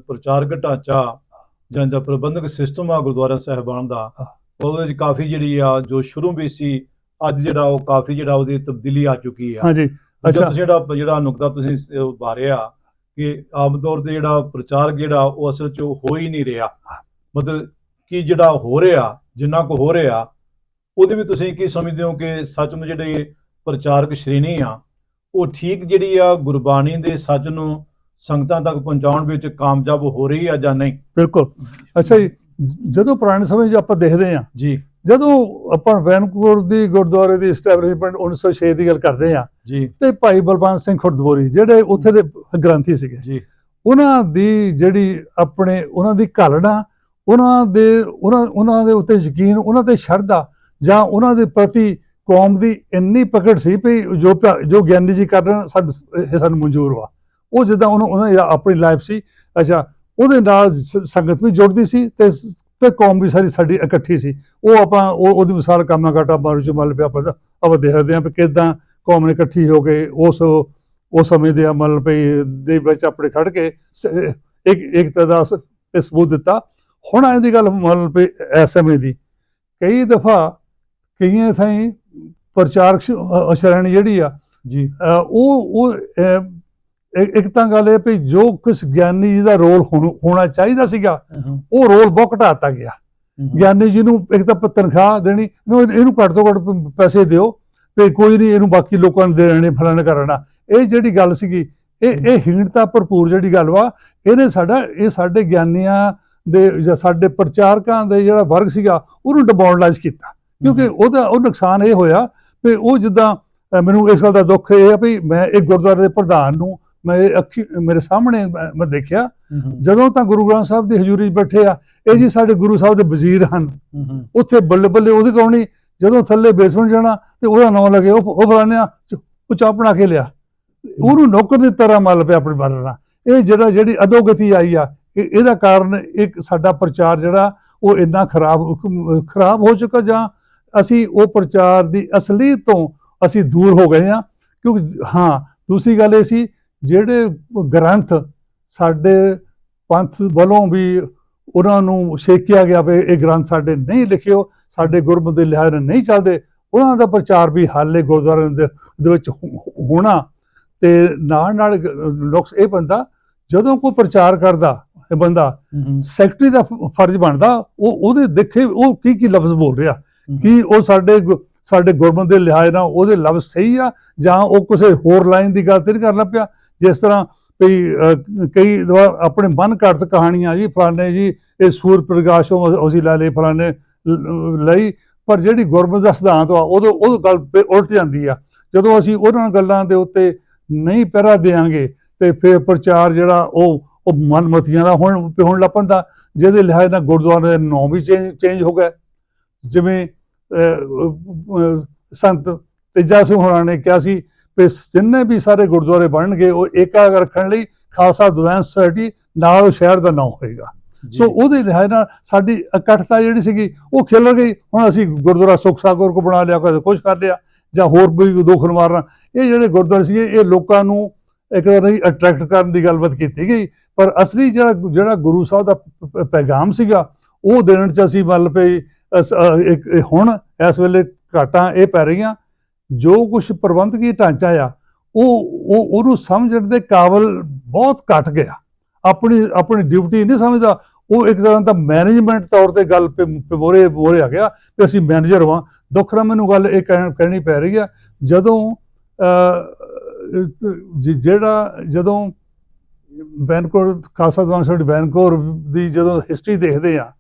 ਪ੍ਰਚਾਰਕ ਢਾਂਚਾ ਜਾਂ ਜਾਂ ਪ੍ਰਬੰਧਕ ਸਿਸਟਮ ਆ ਗੁਰਦੁਆਰਾ ਸਾਹਿਬਾਨ ਦਾ। ਉਹਦੇ ਵਿੱਚ ਕਾਫੀ ਜਿਹੜੀ ਆ ਜੋ ਸ਼ੁਰੂ ਵੀ ਸੀ ਅੱਜ ਜਿਹੜਾ ਉਹ ਕਾਫੀ ਜਿਹੜਾ ਉਹਦੀ ਤਬਦੀਲੀ ਆ ਚੁੱਕੀ ਆ ਹਾਂਜੀ ਅੱਛਾ। ਤੁਸੀਂ ਜਿਹੜਾ ਜਿਹੜਾ ਨੁਕਤਾ ਤੁਸੀਂ ਬਾਰਿਆ ਕਿ ਆਮ ਤੌਰ ਤੇ ਜਿਹੜਾ ਪ੍ਰਚਾਰਕ ਜਿਹੜਾ ਉਹ ਅਸਲ 'ਚ ਹੋ ਹੀ ਨਹੀਂ ਰਿਹਾ ਮਤਲਬ ਕਿ ਜਿਹੜਾ ਹੋ ਰਿਹਾ ਜਿੰਨਾ ਕੋ ਹੋ ਰਿਹਾ ਉਹਦੇ ਵੀ ਤੁਸੀਂ ਕੀ ਸਮਝਦੇ ਹੋ ਕਿ ਸੱਚਮੁੱਚ ਜਿਹੜੇ ਪ੍ਰਚਾਰਕ ਸ਼੍ਰੇਣੀ ਆ ਉਹ ਠੀਕ ਜਿਹੜੀ ਆ ਗੁਰਬਾਣੀ ਦੇ ਸੱਚ ਨੂੰ ਸੰਗਤਾਂ ਤੱਕ ਪਹੁੰਚਾਉਣ ਵਿੱਚ ਕਾਮਯਾਬ ਹੋ ਰਹੀ ਆ ਜਾਂ ਨਹੀਂ? ਬਿਲਕੁਲ। ਅੱਛਾ ਜੀ ਜਦੋਂ ਪੁਰਾਣੇ ਸਮੇਂ 'ਚ ਆਪਾਂ ਦੇਖਦੇ ਹਾਂ ਜੀ। ਜਦੋਂ ਆਪਾਂ ਵੈਨਕੂਵਰ ਦੀ ਗੁਰਦੁਆਰੇ ਦੀ ਐਸਟੈਬਲਿਸ਼ਮੈਂਟ 1906 ਦੀ ਗੱਲ ਕਰਦੇ ਹਾਂ ਜੀ। ਤੇ ਭਾਈ ਬਲਵੰਤ ਸਿੰਘ ਖੁਰਦਬੋਰੀ ਜਿਹੜੇ ਉੱਥੇ ਦੇ ਗ੍ਰੰਥੀ ਸੀਗੇ ਜੀ। ਉਹਨਾਂ ਦੀ ਜਿਹੜੀ ਆਪਣੇ ਉਹਨਾਂ ਦੀ ਘਾਲਣਾ ਉਹਨਾਂ ਦੇ, ਉਹਨਾਂ ਉਹਨਾਂ ਦੇ ਉੱਤੇ ਯਕੀਨ, ਉਹਨਾਂ ਤੇ ਸ਼ਰਧਾ ਜਾਂ ਉਹਨਾਂ ਦੇ ਪ੍ਰਤੀ ਕੌਮ ਦੀ ਇੰਨੀ ਪਕੜ ਸੀ ਵੀ ਜੋ ਜੋ ਗਿਆਨੀ ਜੀ ਕਰਨ ਸਾਨੂੰ ਸਾਨੂੰ ਮਨਜ਼ੂਰ ਵਾ। ਉਹ ਜਿੱਦਾਂ ਉਹਨਾਂ ਉਹਨਾਂ ਦੀ ਆਪਣੀ ਲਾਈਫ ਸੀ, ਅੱਛਾ, ਉਹਦੇ ਨਾਲ ਸ- ਸੰਗਤ ਵੀ ਜੁੜਦੀ ਸੀ ਤੇ ਤੇ ਕੌਮ ਵੀ ਸਾਰੀ ਸਾਡੀ ਇਕੱਠੀ ਸੀ। ਉਹ ਆਪਾਂ, ਉਹ, ਉਹਦੀ ਮਿਸਾਲ ਕਾਮਾ ਘਾਟਾ ਮਾਰੂ ਚ ਪਿਆ, ਆਪਾਂ ਆਪਾਂ ਦੇਖਦੇ ਹਾਂ ਵੀ ਕਿਦਾਂ ਕੌਮ ਨੇ ਇਕੱਠੀ ਹੋ ਕੇ ਉਸ ਉਸ ਸਮੇਂ ਦੇ ਅਮਲ ਪਈ ਦੇ ਵਿੱਚ ਆਪਣੇ ਖੜ ਕੇ ਸ- ਇੱਕ ਇੱਕ ਤਰ੍ਹਾਂ ਦਾ ਸਬੂਤ ਦਿੱਤਾ। ਹੁਣ ਇਹਦੀ ਗੱਲ ਮਤਲਬ ਇਸ ਸਮੇਂ ਦੀ ਕਈ ਦਫਾ ਕਈਆਂ ਥਾਈਂ ਪ੍ਰਚਾਰਕ ਸ਼੍ਰੇਣੀ ਜਿਹੜੀ ਆ ਜੀ। ਉਹ ਉਹ ਇੱਕ ਤਾਂ ਗੱਲ ਇਹ ਵੀ ਜੋ ਕਿਸ ਗਿਆਨੀ ਜੀ ਦਾ ਰੋਲ ਹੋਣਾ ਚਾਹੀਦਾ ਸੀਗਾ ਉਹ ਰੋਲ ਬਹੁਤ ਘਟਾਤਾ ਗਿਆ। ਗਿਆਨੀ ਜੀ ਨੂੰ ਇੱਕ ਤਾਂ ਤਨਖਾਹ ਦੇਣੀ ਇਹਨੂੰ ਘੱਟ ਤੋਂ ਘੱਟ ਪੈਸੇ ਦਿਓ ਤੇ ਕੋਈ ਨਹੀਂ ਇਹਨੂੰ ਬਾਕੀ ਲੋਕਾਂ ਨੂੰ ਦੇਣੇ ਫਲਾਣਾ ਕਰਨਾ ਇਹ ਜਿਹੜੀ ਗੱਲ ਸੀਗੀ ਇਹ ਇਹ ਹੀਣਤਾ ਭਰਪੂਰ ਜਿਹੜੀ ਗੱਲ ਵਾ ਇਹਨੇ ਸਾਡਾ ਇਹ ਸਾਡੇ ਗਿਆਨੀਆਂ ਦੇ ਜਾਂ ਸਾਡੇ ਪ੍ਰਚਾਰਕਾਂ ਦੇ ਜਿਹੜਾ ਵਰਗ ਸੀਗਾ ਉਹਨੂੰ ਡਿਮੋਰਲਾਈਜ਼ ਕੀਤਾ। ਕਿਉਂਕਿ ਉਹਦਾ ਉਹ ਨੁਕਸਾਨ ਇਹ ਹੋਇਆ ਵੀ ਉਹ ਜਿੱਦਾਂ ਮੈਨੂੰ ਇਸ ਗੱਲ ਦਾ ਦੁੱਖ ਇਹ ਆ ਵੀ ਮੈਂ ਇੱਕ ਗੁਰਦੁਆਰੇ ਦੇ ਪ੍ਰਧਾਨ ਨੂੰ ਮੈਂ ਅੱਖੀ ਮੇਰੇ ਸਾਹਮਣੇ ਮੈਂ ਦੇਖਿਆ। ਹੂੰ ਹੂੰ। ਜਦੋਂ ਤਾਂ ਗੁਰੂ ਗ੍ਰੰਥ ਸਾਹਿਬ ਦੀ ਹਜ਼ੂਰੀ 'ਚ ਬੈਠੇ ਆ ਇਹ ਜੀ ਸਾਡੇ ਗੁਰੂ ਸਾਹਿਬ ਦੇ ਵਜ਼ੀਰ ਹਨ। ਹੂੰ ਹੂੰ। ਉੱਥੇ ਬੱਲੇ ਬੱਲੇ ਉਹਦੀ ਕੌਣੀ ਜਦੋਂ ਥੱਲੇ ਬੇਸਮੈਂਟ ਜਾਣਾ ਤੇ ਉਹਦਾ ਨਾਮ ਲੱਗੇ ਉਹ ਉਹ ਫਲਾਨਿਆ ਉਹ ਚਾਹ ਬਣਾ ਕੇ ਲਿਆ। ਉਹਨੂੰ ਨੌਕਰ ਦੀ ਤਰ੍ਹਾਂ ਮੱਲ ਪਿਆ ਆਪਣੇ ਬਾਰਨਾ ਇਹ ਜਿਹੜਾ ਜਿਹੜੀ ਅਧੋਗਤੀ ਆਈ ਆ ਇਹਦਾ ਕਾਰਨ ਇੱਕ ਸਾਡਾ ਪ੍ਰਚਾਰ ਜਿਹੜਾ ਉਹ ਇੰਨਾ ਖਰਾਬ ਖਰਾਬ ਹੋ ਚੁੱਕਾ ਜਾਂ ਅਸੀਂ ਉਹ ਪ੍ਰਚਾਰ ਦੀ ਅਸਲੀਅਤ ਤੋਂ ਅਸੀਂ ਦੂਰ ਹੋ ਗਏ ਹਾਂ, ਕਿਉਂਕਿ ਹਾਂ, ਦੂਸਰੀ ਗੱਲ ਇਹ ਸੀ, ਜਿਹੜੇ ਗ੍ਰੰਥ ਸਾਡੇ ਪੰਥ ਵੱਲੋਂ ਵੀ ਉਹਨਾਂ ਨੂੰ ਛੇਕਿਆ ਗਿਆ ਵੀ ਇਹ ਗ੍ਰੰਥ ਸਾਡੇ ਨਹੀਂ ਲਿਖਿਓ, ਸਾਡੇ ਗੁਰਮਤਿ ਦੇ ਲਿਹਾਜ਼ ਨਹੀਂ ਚੱਲਦੇ, ਉਹਨਾਂ ਦਾ ਪ੍ਰਚਾਰ ਵੀ ਹਾਲੇ ਗੁਰਦੁਆਰਿਆਂ ਦੇ ਵਿੱਚ ਹੋਣਾ ਤੇ ਨਾਲ ਨਾਲ ਨੁਕਸ ਇਹ ਬੰਦਾ ਜਦੋਂ ਕੋਈ ਪ੍ਰਚਾਰ ਕਰਦਾ ਇਹ ਬੰਦਾ। ਸੈਕਟਰੀ ਦਾ ਫਰਜ਼ ਬਣਦਾ ਉਹ ਉਹਦੇ ਦੇਖੇ ਉਹ ਕੀ ਕੀ ਲਫ਼ਜ਼ ਬੋਲ ਰਿਹਾ। ਕੀ ਉਹ ਸਾਡੇ ਸਾਡੇ ਗੁਰਮਤਿ ਦੇ ਲਿਹਾਜ਼ ਨਾਲ ਉਹਦੇ ਲਫ਼ਜ਼ ਸਹੀ ਆ ਜਾਂ ਉਹ ਕਿਸੇ ਹੋਰ ਲਾਈਨ ਦੀ ਗੱਲ ਤੇ ਨਹੀਂ ਕਰਨ ਪਿਆ? ਜਿਸ ਤਰ੍ਹਾਂ ਵੀ ਕਈ ਆਪਣੇ ਮਨ ਘੜਤ ਕਹਾਣੀਆਂ ਜੀ ਫਲਾਣੇ ਜੀ ਇਹ ਸੂਰ ਪ੍ਰਕਾਸ਼ੋਂ ਅਸੀਂ ਲੈ ਲਈ ਫਲਾਣੇ ਲਈ ਪਰ ਜਿਹੜੀ ਗੁਰਮਤਿ ਦਾ ਸਿਧਾਂਤ ਆ ਉਦੋਂ ਉਹ ਗੱਲ ਉਲਟ ਜਾਂਦੀ ਆ। ਜਦੋਂ ਅਸੀਂ ਉਹਨਾਂ ਗੱਲਾਂ ਦੇ ਉੱਤੇ ਨਹੀਂ ਪਹਿਰਾ ਦੇਾਂਗੇ ਤੇ ਫਿਰ ਪ੍ਰਚਾਰ ਜਿਹੜਾ ਉਹ ਉਹ ਮਨਮਤੀਆਂ ਦਾ ਹੁਣ ਹੋਣ ਲੱਗ ਪੈਂਦਾ ਜਿਹਦੇ ਲਿਹਾਜ਼ ਨਾਲ ਗੁਰਦੁਆਰੇ ਦੇ ਨਾਂ ਵੀ ਚੇਂਜ ਚੇਂਜ ਹੋ ਗਏ। ਜਿਵੇਂ ਸੰਤ ਤੇਜਾ ਸਿੰਘ ਹੋਣਾ ਨੇ ਕਿਹਾ ਸੀ ਵੀ ਜਿੰਨੇ ਵੀ ਸਾਰੇ ਗੁਰਦੁਆਰੇ ਬਣਨਗੇ ਉਹ ਏਕਾ ਰੱਖਣ ਲਈ ਖਾਲਸਾ ਦੁਆਨ ਸੁਸਾਇਟੀ ਨਾਲ ਸ਼ਹਿਰ ਦਾ ਨਾਮ ਹੋਏਗਾ। ਸੋ ਉਹਦੇ ਲਿਹਾਜ਼ ਨਾਲ ਸਾਡੀ ਇਕੱਠਤਾ ਜਿਹੜੀ ਸੀਗੀ ਉਹ ਖਿਲ ਗਈ। ਹੁਣ ਅਸੀਂ ਗੁਰਦੁਆਰਾ ਸੁਖ ਸਾਗਰ ਕੋ ਬਣਾ ਲਿਆ ਕਦੇ ਕੁਝ ਕਰ ਲਿਆ ਜਾਂ ਹੋਰ ਵੀ ਦੋਖਰ ਮਾਰਨਾ ਇਹ ਜਿਹੜੇ ਗੁਰਦੁਆਰੇ ਸੀਗੇ ਇਹ ਲੋਕਾਂ ਨੂੰ ਇੱਕ ਤਰ੍ਹਾਂ ਦੀ ਅਟਰੈਕਟ ਕਰਨ ਦੀ ਗੱਲਬਾਤ ਕੀਤੀ ਗਈ। ਪਰ ਅਸਲੀ ਜਿਹੜਾ ਜਿਹੜਾ ਗੁਰੂ ਸਾਹਿਬ ਦਾ ਪੈਗਾਮ ਸੀਗਾ, ਉਹ ਦੇਣ ਚ ਅਸੀਂ ਮਤਲਬ ਵੀ ਹੁਣ, ਇਸ ਵੇਲੇ ਘਾਟਾਂ ਇਹ ਪੈ ਰਹੀਆਂ, ਜੋ ਕੁਝ ਪ੍ਰਬੰਧਕੀ ਢਾਂਚਾ ਆ, ਉਹ ਉਹ, ਉਹਨੂੰ ਸਮਝਣ ਦੇ ਕਾਬਲ ਬਹੁਤ ਘਟ ਗਿਆ। ਆਪਣੀ ਆਪਣੀ ਡਿਊਟੀ ਨਹੀਂ ਸਮਝਦਾ, ਉਹ ਇੱਕ ਤਰ੍ਹਾਂ ਦਾ ਮੈਨੇਜਮੈਂਟ ਤੌਰ ਤੇ ਗੱਲ ਪੋਰੇ ਮੋਰੇ ਆ ਗਿਆ ਕਿ ਅਸੀਂ ਮੈਨੇਜਰ ਵਾਂ। ਦੁੱਖ ਨਾਲ ਮੈਨੂੰ ਗੱਲ ਇਹ ਕਹਿਣ- ਕਹਿਣੀ ਪੈ ਰਹੀ ਆ, ਜਦੋਂ ਜਿਹੜਾ, ਜਦੋਂ ਬੈਨਕੋਰ ਖਾਲਸਾ ਦਵਾਨ ਸਾਹਿਬ ਬੈਨਕੋਰ ਦੀ ਜਦੋਂ ਹਿਸਟਰੀ ਦੇਖਦੇ ਆ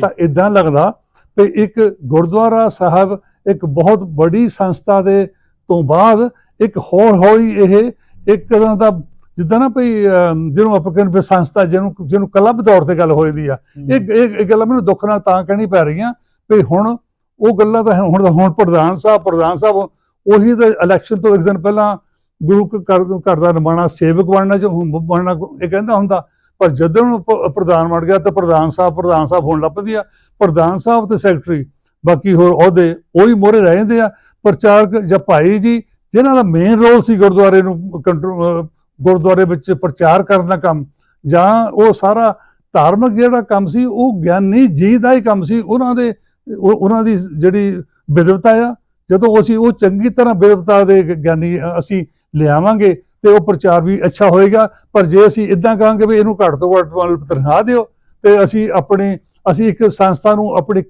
ਤਾਂ ਇਦਾਂ ਲੱਗਦਾ ਕਿ ਇੱਕ ਗੁਰਦੁਆਰਾ ਸਾਹਿਬ ਇੱਕ ਬਹੁਤ ਵੱਡੀ ਸੰਸਥਾ ਦੇ ਤੋਂ ਬਾਅਦ ਇੱਕ ਹੋਰ ਹੌਲੀ ਇਹ ਇੱਕ ਤਰ੍ਹਾਂ ਦਾ ਜਿੱਦਾਂ ਨਾ ਭਈ ਜਿਹਨੂੰ ਆਪਾਂ ਕਹਿੰਦੇ ਸੰਸਥਾ ਜਿਹਨੂੰ ਜਿਹਨੂੰ ਕਲੱਬ ਤੌਰ ਤੇ ਗੱਲ ਹੋਈਦੀ ਆ। ਇਹ ਇਹ ਗੱਲਾਂ ਮੈਨੂੰ ਦੁੱਖ ਨਾਲ ਤਾਂ ਕਹਿਣੀ ਪੈ ਰਹੀਆਂ ਵੀ ਹੁਣ ਉਹ ਗੱਲਾਂ ਤਾਂ ਹੁਣ ਹੁਣ ਪ੍ਰਧਾਨ ਸਾਹਿਬ ਪ੍ਰਧਾਨ ਸਾਹਿਬ ਉਹੀ ਤਾਂ ਇਲੈਕਸ਼ਨ ਤੋਂ ਇੱਕ ਦਿਨ ਪਹਿਲਾਂ ਗੁਰੂ ਘਰ ਘਰ ਦਾ ਨਿਮਾਣਾ ਸੇਵਕ ਬਣਨਾ ਬਣਨਾ ਇਹ ਕਹਿੰਦਾ ਹੁੰਦਾ, ਪਰ ਜਦੋਂ ਪ- ਪ੍ਰਧਾਨ ਬਣ ਗਿਆ ਤਾਂ ਪ੍ਰਧਾਨ ਸਾਹਿਬ ਪ੍ਰਧਾਨ ਸਾਹਿਬ ਹੋਣ ਲੱਗ ਪੈਂਦੀ ਆ। ਪ੍ਰਧਾਨ ਸਾਹਿਬ ਤੇ ਸੈਕਟਰੀ ਬਾਕੀ ਹੋਰ ਅਹੁਦੇ, ਉਹੀ ਮੋਰੇ ਰਹਿ ਜਾਂਦੇ ਆ। ਪ੍ਰਚਾਰਕ ਜਾਂ ਭਾਈ ਜੀ, ਜਿਨ੍ਹਾਂ ਦਾ ਮੇਨ ਰੋਲ ਸੀ ਗੁਰਦੁਆਰੇ ਨੂੰ ਕੰਟਰੋਲ ਗੁਰਦੁਆਰੇ ਵਿੱਚ ਪ੍ਰਚਾਰ ਕਰਨ ਦਾ ਕੰਮ, ਜਾਂ ਉਹ ਸਾਰਾ ਧਾਰਮਿਕ ਜਿਹੜਾ ਕੰਮ ਸੀ, ਉਹ ਗਿਆਨੀ ਜੀ ਦਾ ਹੀ ਕੰਮ ਸੀ। ਉਹਨਾਂ ਦੇ, ਉਹ- ਉਹਨਾਂ ਦੀ ਜਿਹੜੀ ਵਿਦਵਤਾ ਆ, ਜਦੋਂ ਅਸੀਂ ਉਹ ਚੰਗੀ ਤਰ੍ਹਾਂ ਵਿਦਵਤਾ ਦੇ ਗਿਆਨੀ, ਅਸੀਂ ਲਿਆਵਾਂਗੇ ਤੇ ਉਹ ਪ੍ਰਚਾਰ ਵੀ ਅੱਛਾ ਹੋਏਗਾ। ਪਰ ਜੇ ਅਸੀਂ ਇਦਾਂ ਕਹਾਂਗੇ ਵੀ ਇਹਨੂੰ ਘੱਟ ਤੋਂ ਘੱਟ ਤਨਖਾਹ ਦਿਓ, ਤੇ ਅਸੀਂ ਆਪਣੇ, ਅਸੀਂ ਇੱਕ ਸੰਸਥਾ ਨੂੰ ਆਪਣੀ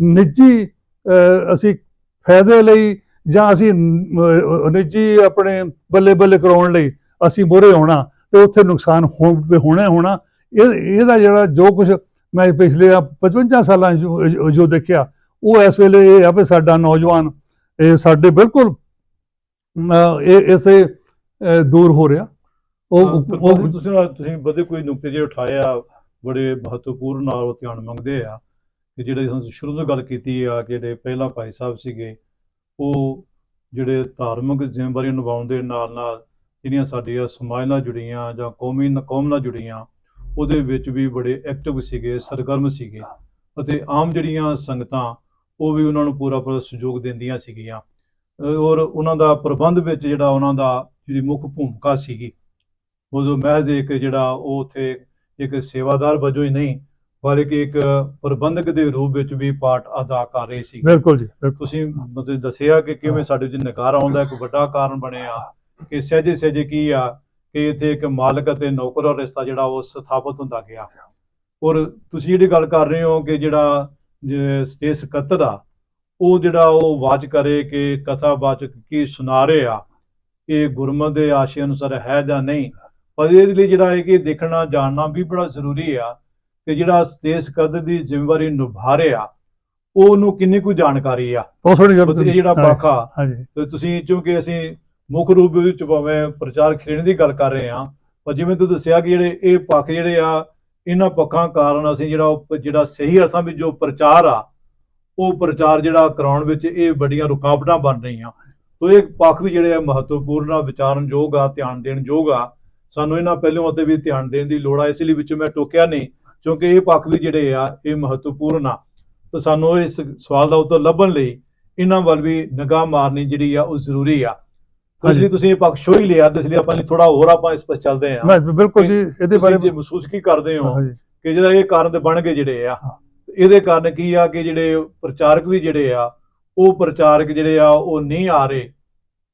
ਨਿੱਜੀ ਅਸੀਂ ਫਾਇਦੇ ਲਈ ਜਾਂ ਅਸੀਂ ਨਿੱਜੀ ਆਪਣੇ ਬੱਲੇ ਬੱਲੇ ਕਰਾਉਣ ਲਈ ਅਸੀਂ ਮੋਰੇ ਹੋਣਾ ਤੇ ਉੱਥੇ ਨੁਕਸਾਨ ਹੋਣਾ ਹੋਣਾ। ਇਹ, ਇਹਦਾ ਜਿਹੜਾ ਜੋ ਕੁਝ ਮੈਂ ਪਿਛਲੇ ਆ 55 ਸਾਲਾਂ ਜੋ- ਦੇਖਿਆ, ਉਹ ਇਸ ਵੇਲੇ ਇਹ ਆ ਵੀ ਸਾਡਾ ਨੌਜਵਾਨ, ਇਹ ਸਾਡੇ ਬਿਲਕੁਲ ਇਹ ਇਸੇ ਦੂਰ ਹੋ ਰਿਹਾ। ਉਹ ਤੁਸੀਂ ਤੁਸੀਂ ਬਦੇ ਕੋਈ ਨੁਕਤੇ ਜਿਹੜੇ ਉਠਾਏ ਆ ਬੜੇ ਮਹੱਤਵਪੂਰਨ ਨਾਲ ਧਿਆਨ ਮੰਗਦੇ ਆ ਕਿ ਜਿਹੜੇ ਹੁਣ ਸ਼ੁਰੂ ਤੋਂ ਗੱਲ ਕੀਤੀ ਆ ਕਿ ਜਿਹੜੇ ਪਹਿਲਾਂ ਭਾਈ ਸਾਹਿਬ ਸੀਗੇ ਉਹ ਜਿਹੜੇ ਧਾਰਮਿਕ ਜ਼ਿੰਮੇਵਾਰੀਆਂ ਨਿਭਾਉਣ ਦੇ ਨਾਲ ਨਾਲ ਜਿਹੜੀਆਂ ਸਾਡੀਆਂ ਸਮਾਜ ਨਾਲ ਜੁੜੀਆਂ ਜਾਂ ਕੌਮੀ ਕੌਮ ਨਾਲ ਜੁੜੀਆਂ ਉਹਦੇ ਵਿੱਚ ਵੀ ਬੜੇ ਐਕਟਿਵ ਸੀਗੇ ਸਰਗਰਮ ਸੀਗੇ ਅਤੇ ਆਮ ਜਿਹੜੀਆਂ ਸੰਗਤਾਂ ਉਹ ਵੀ ਉਹਨਾਂ ਨੂੰ ਪੂਰਾ ਪੂਰਾ ਸਹਿਯੋਗ ਦਿੰਦੀਆਂ ਸੀਗੀਆਂ। ਔਰ ਉਹਨਾਂ ਦਾ ਪ੍ਰਬੰਧ ਵਿੱਚ ਜਿਹੜਾ ਉਹਨਾਂ ਦਾ ਜਿਹੜੀ ਮੁੱਖ ਭੂਮਿਕਾ ਸੀਗੀ। ਉਦੋਂ ਮਹਿਜ਼ ਇੱਕ ਜਿਹੜਾ ਉਹ ਉੱਥੇ ਇੱਕ ਸੇਵਾਦਾਰ ਵਜੋਂ ਹੀ ਨਹੀਂ ਬਲਕਿ ਇੱਕ ਪ੍ਰਬੰਧਕ ਦੇ ਰੂਪ ਵਿੱਚ ਵੀ ਪਾਰਟ ਅਦਾ ਕਰ ਰਹੇ ਸੀ ਬਿਲਕੁਲ ਜੀ ਤੁਸੀਂ ਮਤਲਬ ਦੱਸਿਆ ਕਿ ਕਿਵੇਂ ਸਾਡੇ ਵਿੱਚ ਨਕਾਰ ਆਉਂਦਾ ਇੱਕ ਵੱਡਾ ਕਾਰਨ ਬਣਿਆ ਕਿ ਸਹਿਜੇ ਸਹਿਜੇ ਕੀ ਆ ਕਿ ਇੱਥੇ ਇੱਕ ਮਾਲਕ ਅਤੇ ਨੌਕਰ ਦਾ ਰਿਸ਼ਤਾ ਜਿਹੜਾ ਉਹ ਸਥਾਪਿਤ ਹੁੰਦਾ ਗਿਆ। ਔਰ ਤੁਸੀਂ ਜਿਹੜੀ ਗੱਲ ਕਰ ਰਹੇ ਹੋ ਕਿ ਜਿਹੜਾ ਸਟੇਜ ਸਕੱਤਰ ਆ ਉਹ ਜਿਹੜਾ ਉਹ ਆਵਾਜ਼ ਕਰੇ ਕਿ ਕਥਾਵਾਚਕ ਕੀ ਸੁਣਾ ਰਹੇ ਆ ਇਹ ਗੁਰਮਤਿ ਦੇ ਆਸ਼ੇ ਅਨੁਸਾਰ ਹੈ ਜਾਂ ਨਹੀਂ? ਪਰ ਇਹਦੇ ਲਈ ਜਿਹੜਾ ਹੈ ਕਿ ਦੇਖਣਾ ਜਾਣਨਾ ਵੀ ਬੜਾ ਜ਼ਰੂਰੀ ਆ ਕਿ ਜਿਹੜਾ ਦੇਸ਼ ਕਦਰ ਦੀ ਜ਼ਿੰਮੇਵਾਰੀ ਨਿਭਾ ਰਿਹਾ ਉਹਨੂੰ ਕਿੰਨੀ ਕੁ ਜਾਣਕਾਰੀ ਆ? ਸੋਹਣੀ ਗੱਲ ਇਹ ਜਿਹੜਾ ਪੱਖ ਆ ਤੇ ਤੁਸੀਂ ਕਿਉਂਕਿ ਅਸੀਂ ਮੁੱਖ ਰੂਪ ਵਿੱਚ ਭਾਵੇਂ ਪ੍ਰਚਾਰ ਖੇਡ ਦੀ ਗੱਲ ਕਰ ਰਹੇ ਹਾਂ ਪਰ ਜਿਵੇਂ ਤੁਸੀਂ ਦੱਸਿਆ ਕਿ ਜਿਹੜੇ ਇਹ ਪੱਖ ਜਿਹੜੇ ਆ ਇਹਨਾਂ ਪੱਖਾਂ ਕਾਰਨ ਅਸੀਂ ਜਿਹੜਾ ਉਹ ਜਿਹੜਾ ਸਹੀ ਅਰਥਾਂ ਵਿੱਚ ਜੋ ਪ੍ਰਚਾਰ ਆ ਉਹ ਪ੍ਰਚਾਰ ਜਿਹੜਾ ਕਰਾਉਣ ਵਿੱਚ ਇਹ ਵੱਡੀਆਂ ਰੁਕਾਵਟਾਂ ਬਣ ਰਹੀਆਂ। ਤੋ ਇਹ ਪੱਖ ਵੀ ਜਿਹੜੇ ਆ ਮਹੱਤਵਪੂਰਨ ਆ ਵਿਚਾਰਨਯੋਗ ਆ ਧਿਆਨ ਦੇਣ ਯੋਗ ਆ। ਸਾਨੂੰ ਇਹਨਾਂ ਪਹਿਲੂਆਂ ਤੇ ਵੀ ਧਿਆਨ ਦੇਣ ਦੀ ਲੋੜ ਆ ਇਸ ਲਈ ਵਿੱਚ ਮੈਂ ਟੋਕਿਆ ਨਹੀਂ ਕਿਉਂਕਿ ਇਹ ਪੱਖ ਵੀ ਜਿਹੜੇ ਆ ਇਹ ਮਹੱਤਵਪੂਰਨ ਆ। ਤਾਂ ਸਾਨੂੰ ਇਸ ਸਵਾਲ ਦਾ ਉੱਤਰ ਲੱਭਣ ਲਈ ਇਹਨਾਂ ਵੱਲ ਵੀ ਨਿਗਾਹ ਮਾਰਨੀ ਜਿਹੜੀ ਆ ਉਹ ਜ਼ਰੂਰੀ ਆ। ਇਸ। ਲਈ ਤੁਸੀਂ ਇਹ ਪੱਖ ਸ਼ੋ ਹੀ ਲਿਆ ਤੇ ਇਸ ਲਈ ਆਪਾਂ ਲਈ ਥੋੜਾ ਹੋਰ ਆਪਾਂ ਇਸ ਪਰ ਚੱਲਦੇ ਮੈਂ ਬਿਲਕੁਲ ਜੀ ਇਹਦੇ ਬਾਰੇ ਮਹਿਸੂਸ ਕੀ ਕਰਦੇ ਹੋ ਕਿ ਜਿਹੜਾ ਇਹ ਕਾਰਨ ਤੇ ਬਣ ਗਏ ਜਿਹੜੇ ਆ। ਇਹਦੇ ਕਾਰਨ ਕੀ ਆ ਕਿ ਜਿਹੜੇ ਪ੍ਰਚਾਰਕ ਵੀ ਜਿਹੜੇ ਆ, ਉਹ ਪ੍ਰਚਾਰਕ ਜਿਹੜੇ ਆ, ਉਹ ਨਹੀਂ ਆ ਰਹੇ